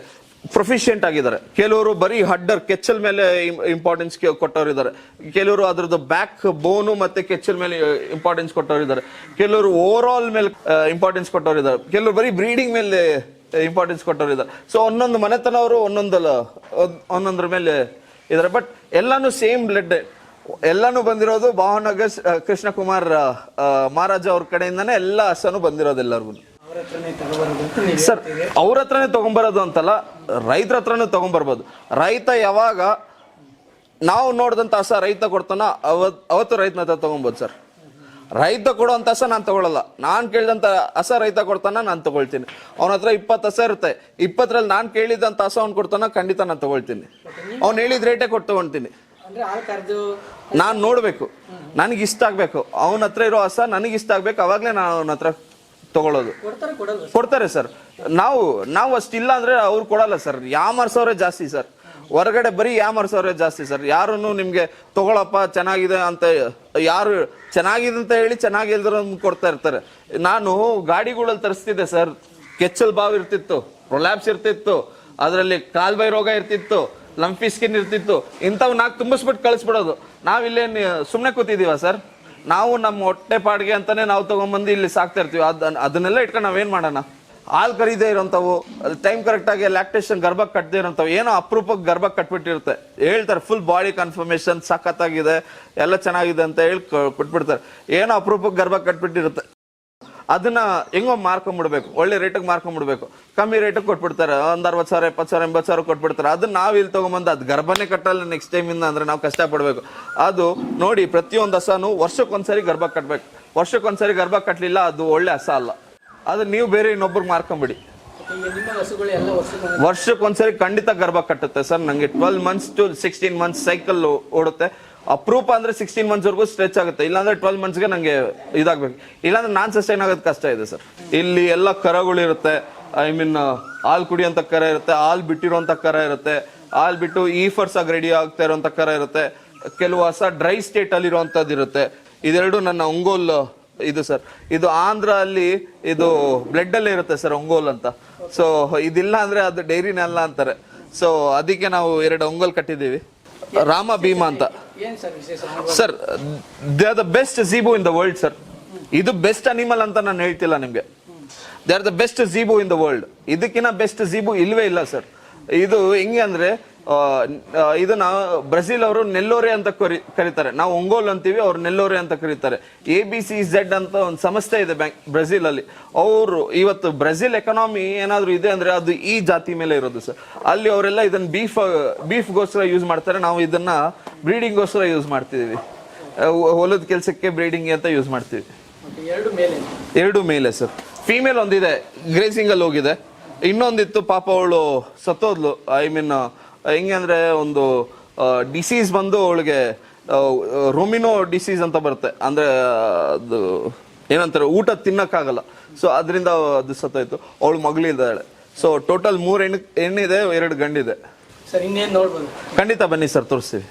ಪ್ರೊಫಿಷಿಯಂಟ್ ಆಗಿದ್ದಾರೆ. ಕೆಲವರು ಬರೀ ಹಡ್ಡರ್, ಕೆಚ್ಚಲ್ ಮೇಲೆ ಇಂಪಾರ್ಟೆನ್ಸ್ ಕೊಟ್ಟವರು ಇದ್ದಾರೆ ಕೆಲವರು ಅದ್ರದ್ದು ಬ್ಯಾಕ್ ಬೋನು ಮತ್ತೆ ಕೆಚ್ಚಲ್ ಮೇಲೆ ಇಂಪಾರ್ಟೆನ್ಸ್ ಕೊಟ್ಟವರು ಇದ್ದಾರೆ ಕೆಲವರು ಓವರ್ ಆಲ್ ಮೇಲೆ ಇಂಪಾರ್ಟೆನ್ಸ್ ಕೊಟ್ಟವರು ಇದ್ದಾರೆ ಕೆಲವರು ಬರೀ ಬ್ರೀಡಿಂಗ್ ಮೇಲೆ ಇಂಪಾರ್ಟೆನ್ಸ್ ಕೊಟ್ಟವರು ಇದ್ದಾರೆ ಸೊ ಒಂದೊಂದು ಮನೆತನವರು ಒಂದೊಂದಲ್ಲ, ಒಂದ್- ಒಂದೊಂದ್ರ ಮೇಲೆ ಇದಾರೆ ಬಟ್ ಎಲ್ಲಾನು ಸೇಮ್ ಬ್ಲಡ್ ಎಲ್ಲಾನು ಬಂದಿರೋದು ಭಾವನಗರ್ ಕೃಷ್ಣ ಕುಮಾರ್ ಮಹಾರಾಜ ಅವ್ರ ಕಡೆಯಿಂದಾನೇ ಎಲ್ಲ ಹಸನು ಬಂದಿರೋದು ಎಲ್ಲರಿಗೂ ಸರ್ ಅವ್ರ ಹತ್ರನೇ ತಗೊಂಬರೋದು ಅಂತಲ್ಲ ರೈತರ ಹತ್ರನೂ ತಗೊಂಬರ್ಬೋದು. ರೈತ ಯಾವಾಗ ನಾವು ನೋಡಿದಂತ ಹಸ ರೈತ ಕೊಡ್ತಾನ ಅವತ್ತು ಅವತ್ತು ರೈತನ ಹತ್ರ ತಗೊಬೋದು ಸರ್. ರೈತ ಕೊಡುವಂತ ಹಸ ನಾನು ತಗೊಳ್ಳಲ್ಲ ನಾನು ಕೇಳಿದಂತ ಹಸ ರೈತ ಕೊಡ್ತಾನ ನಾನು ತಗೊಳ್ತೀನಿ. ಅವನ ಹತ್ರ ಇಪ್ಪತ್ತು ಹಸ ಇರುತ್ತೆ. ಇಪ್ಪತ್ತರಲ್ಲಿ ನಾನು ಕೇಳಿದಂತ ಹಸ ಅವ್ನು ಕೊಡ್ತಾನ ಖಂಡಿತ ನಾನು ತಗೊಳ್ತೀನಿ. ಅವ್ನು ಹೇಳಿದ ರೇಟೇ ಕೊಟ್ಟು ತಗೊಳ್ತೀನಿ ನಾನು ನೋಡ್ಬೇಕು. ನನಗೆ ಇಷ್ಟ ಆಗ್ಬೇಕು. ಅವನ ಹತ್ರ ಇರೋ ಹಸ ನನಗೆ ಇಷ್ಟ ಆಗ್ಬೇಕು. ಅವಾಗಲೇ ನಾನು ಅವನ ಹತ್ರ ತಗೊಳ್ಳೋದು ಕೊಡ್ತಾರೆ ಸರ್? ನಾವು ನಾವು ಅಷ್ಟಿಲ್ಲ ಅಂದ್ರೆ ಅವ್ರು ಕೊಡಲ್ಲ ಸರ್. ಯಾಮರ್ಸೋರೆ ಜಾಸ್ತಿ ಸರ್. ಹೊರಗಡೆ ಬರೀ ಯಾಮರ್ಸೋರೆ ಜಾಸ್ತಿ ಸರ್. ಯಾರು ನಿಮ್ಗೆ ತಗೊಳಪ್ಪ ಚೆನ್ನಾಗಿದೆ ಅಂತ ಯಾರು ಚೆನ್ನಾಗಿದೆ ಅಂತ ಹೇಳಿ ಚೆನ್ನಾಗಿಲ್ದ್ರ ಕೊಡ್ತಾ ಇರ್ತಾರೆ. ನಾನು ಗಾಡಿಗಳಲ್ಲಿ ತರಿಸ್ತಿದ್ದೆ ಸರ್. ಕೆಚ್ಚಲ್ ಬಾವ್ ಇರ್ತಿತ್ತು, ಪ್ರೊಲ್ಯಾಪ್ಸ್ ಇರ್ತಿತ್ತು, ಅದರಲ್ಲಿ ಕಾಲ್ಬೈ ರೋಗ ಇರ್ತಿತ್ತು, ಲಂಫಿ ಸ್ಕಿನ್ ಇರ್ತಿತ್ತು, ಇಂಥವ್ ನಾಲ್ಕು ತುಂಬಿಸ್ಬಿಟ್ಟು ಕಳಿಸ್ಬಿಡೋದು. ನಾವಿಲ್ಲೇನು ಸುಮ್ಮನೆ ಕೂತಿದ್ದೀವ ಸರ್? ನಾವು ನಮ್ಮ ಹೊಟ್ಟೆ ಪಾಡಿಗೆ ಅಂತಾನೆ ನಾವು ತಗೊಂಬಂದು ಇಲ್ಲಿ ಸಾಕ್ತಾ ಇರ್ತೀವಿ. ಅದ್, ಅದನ್ನೆಲ್ಲ ಇಟ್ಕೊಂಡು ನಾವೇನ್ ಮಾಡೋಣ? ಹಾಲು ಕರೀದೇ ಇರೋಂಥವು ಟೈಮ್ ಕರೆಕ್ಟಾಗಿ ಲ್ಯಾಕ್ಟೇಷನ್ ಗರ್ಭಕ್ಕೆ ಕಟ್ಟದೇ ಇರೋಂಥವು, ಏನೋ ಅಪರೂಪಕ್ಕೆ ಗರ್ಭಕ್ಕೆ ಕಟ್ಬಿಟ್ಟಿರುತ್ತೆ. ಹೇಳ್ತಾರೆ ಫುಲ್ ಬಾಡಿ ಕನ್ಫರ್ಮೇಶನ್ ಸಖತ್ತಾಗಿದೆ, ಎಲ್ಲ ಚೆನ್ನಾಗಿದೆ ಅಂತ ಹೇಳಿ ಕೊಟ್ಬಿಡ್ತಾರೆ. ಏನೋ ಅಪರೂಪಕ್ಕೆ ಗರ್ಭಕ್ಕೆ ಕಟ್ಬಿಟ್ಟಿರುತ್ತೆ. ಅದನ್ನ ಹೆಂಗೋ ಮಾರ್ಕೊಂಡ್ಬಿಡ್ಬೇಕು ಒಳ್ಳೆ ರೇಟಿಗೆ ಮಾರ್ಕೊಂಡ್ಬಿಡ್ಬೇಕು ಕಮ್ಮಿ ರೇಟಿಗೆ ಕೊಟ್ಬಿಡ್ತಾರೆ, ಒಂದು ಅರವತ್ತು ಸಾವಿರ, ಎಪ್ಪತ್ತು ಸಾವಿರ, ಎಂಬತ್ತು ಸಾವಿರ ಕೊಟ್ಬಿಡ್ತಾರೆ. ಅದನ್ನ ನಾವು ಇಲ್ಲಿ ತಗೊಂಬಂದು, ಅದು ಗರ್ಭನೇ ಕಟ್ಟಲ್ಲ ನೆಕ್ಸ್ಟ್ ಟೈಮ್ ಇಂದ ಅಂದ್ರೆ ನಾವು ಕಷ್ಟಪಡಬೇಕು. ಅದು ನೋಡಿ, ಪ್ರತಿಯೊಂದು ಹಸನು ವರ್ಷಕ್ಕೊಂದ್ಸರಿ ಗರ್ಭ ಕಟ್ಬೇಕು. ವರ್ಷಕ್ಕೊಂದ್ಸರಿ ಗರ್ಭ ಕಟ್ಟಲಿಲ್ಲ ಅದು ಒಳ್ಳೆ ಹಸ ಅಲ್ಲ. ಅದು ನೀವು ಬೇರೆ ಇನ್ನೊಬ್ರಿಗೆ ಮಾರ್ಕೊಂಬಿಡಿ. ವರ್ಷಕ್ಕೊಂದ್ಸರಿ ಖಂಡಿತ ಗರ್ಭ ಕಟ್ಟುತ್ತೆ ಸರ್, ನಂಗೆ twelve months to sixteen months cycle ಓಡುತ್ತೆ. ಅಪ್ರೂಪ ಅಂದ್ರೆ ಸಿಕ್ಸ್ಟೀನ್ ಮಂತ್ಸ್ ವರೆಗೂ ಸ್ಟ್ರೆಚ್ ಆಗುತ್ತೆ, ಇಲ್ಲಾಂದ್ರೆ ಟ್ವೆಲ್ ಮಂತ್ಸ್ಗೆ ನಂಗೆ ಇದಾಗಬೇಕು. ಇಲ್ಲಾಂದ್ರೆ ನಾನ್ ಸಸ್ಟೈನ್ ಆಗೋದು ಕಷ್ಟ ಇದೆ ಸರ್. ಇಲ್ಲಿ ಎಲ್ಲ ಕರಗಳಿರುತ್ತೆ ಐ ಮೀನ್ ಹಾಲು ಕುಡಿಯೋಂಥ ಕರ ಇರುತ್ತೆ, ಹಾಲು ಬಿಟ್ಟಿರುವಂತ ಕರ ಇರುತ್ತೆ, ಹಾಲು ಬಿಟ್ಟು ಈಫರ್ಸ್ ಆಗಿ ರೆಡಿ ಆಗ್ತಾ ಇರೋಂತ ಕರ ಇರುತ್ತೆ. ಕೆಲವು ಹೊಸ ಡ್ರೈ ಸ್ಟೇಟ್ ಅಲ್ಲಿ ಇರುವಂತದ್ದು ಇರುತ್ತೆ ಇದೆರಡು ನನ್ನ ಒಂಗೋಲ್ ಇದು ಸರ್. ಇದು ಆಂಧ್ರ ಅಲ್ಲಿ ಇದು ಬ್ಲಡ್ ಅಲ್ಲಿ ಇರುತ್ತೆ ಸರ್ ಒಂಗೋಲ್ ಅಂತ. ಸೊ ಇದಿಲ್ಲ ಅಂದ್ರೆ ಅದು ಡೈರಿನೆಲ್ಲ ಅಂತಾರೆ. ಸೊ ಅದಕ್ಕೆ ನಾವು ಎರಡು ಒಂಗೋಲ್ ಕಟ್ಟಿದ್ದೀವಿ. ರಾಮ ಭೀಮಾ ಅಂತ. Sir they are the best zebu in the world sir ಇದು ಬೆಸ್ಟ್ ಅನಿಮಲ್ ಅಂತ ನಾನು ಹೇಳ್ತಿಲ್ಲ ನಿಮ್ಗೆ. They are the best zebu in the world ಇದಕ್ಕಿಂತ ಬೆಸ್ಟ್ ಝೀಬು ಇಲ್ವೇ ಇಲ್ಲ ಸರ್ ಇದು ಹೆಂಗೆ ಅಂದ್ರೆ ಆ, ಇದನ್ನ ಬ್ರೆಜಿಲ್ ಅವರು ನೆಲ್ಲೋರೆ ಅಂತ ಕರಿ ಕರೀತಾರೆ. ನಾವು ಒಂಗೋಲ್ ಅಂತೀವಿ ಅವ್ರು ನೆಲ್ಲೋರೆ ಅಂತ ಕರೀತಾರೆ. ಎ ಬಿ ಸಿ ಝೆಡ್ ಅಂತ ಒಂದು ಸಂಸ್ಥೆ ಇದೆ ಬ್ಯಾಂಕ್ ಬ್ರೆಜಿಲ್ ಅಲ್ಲಿ ಅವರು ಇವತ್ತು ಬ್ರೆಜಿಲ್ ಎಕನಾಮಿ ಏನಾದರೂ ಇದೆ ಅಂದ್ರೆ ಅದು ಈ ಜಾತಿ ಮೇಲೆ ಇರೋದು ಸರ್. ಅಲ್ಲಿ ಅವರೆಲ್ಲ ಇದನ್ನ ಬೀಫ್ ಬೀಫ್ಗೋಸ್ಕರ ಯೂಸ್ ಮಾಡ್ತಾರೆ. ನಾವು ಇದನ್ನ ಬ್ರೀಡಿಂಗ್ಗೋಸ್ಕರ ಯೂಸ್ ಮಾಡ್ತಿದೀವಿ ಹೊಲದ ಕೆಲಸಕ್ಕೆ ಬ್ರೀಡಿಂಗ್ ಅಂತ ಯೂಸ್ ಮಾಡ್ತೀವಿ. ಎರಡು ಮೇಲೆ. ಎರಡು ಮೇಲೆ ಸರ್. ಫೀಮೇಲ್ ಒಂದಿದೆ ಗ್ರೇಸಿಂಗ್ ಅಲ್ಲಿ ಹೋಗಿದೆ. ಇನ್ನೊಂದಿತ್ತು ಪಾಪ ಅವಳು ಸತ್ತೋದ್ಲು ಐ ಮೀನ್ ಹೆಂಗೆ ಅಂದ್ರೆ ಒಂದು ಡಿಸೀಸ್ ಬಂದು ಅವಳಿಗೆ ರೋಮಿನೋ ಡಿಸೀಸ್ ಅಂತ ಬರುತ್ತೆ. ಅಂದ್ರೆ ಅದು ಏನಂತಾರೆ ಊಟ ತಿನ್ನಕ್ಕಾಗಲ್ಲ. ಸೊ ಅದರಿಂದ ಅದು ಸತ್ತೋಯ್ತು. ಅವಳು ಮಗಳಿದ್ದಾಳೆ ಸೊ ಟೋಟಲ್ ಮೂರು ಹೆಣ್ಣು ಹೆಣ್ಣಿದೆ ಎರಡು ಗಂಡಿದೆ. ಸರ್ ಇನ್ನೇನು ನೋಡ್ಬೋದು? ಖಂಡಿತ ಬನ್ನಿ ಸರ್ ತೋರಿಸ್ತೀವಿ.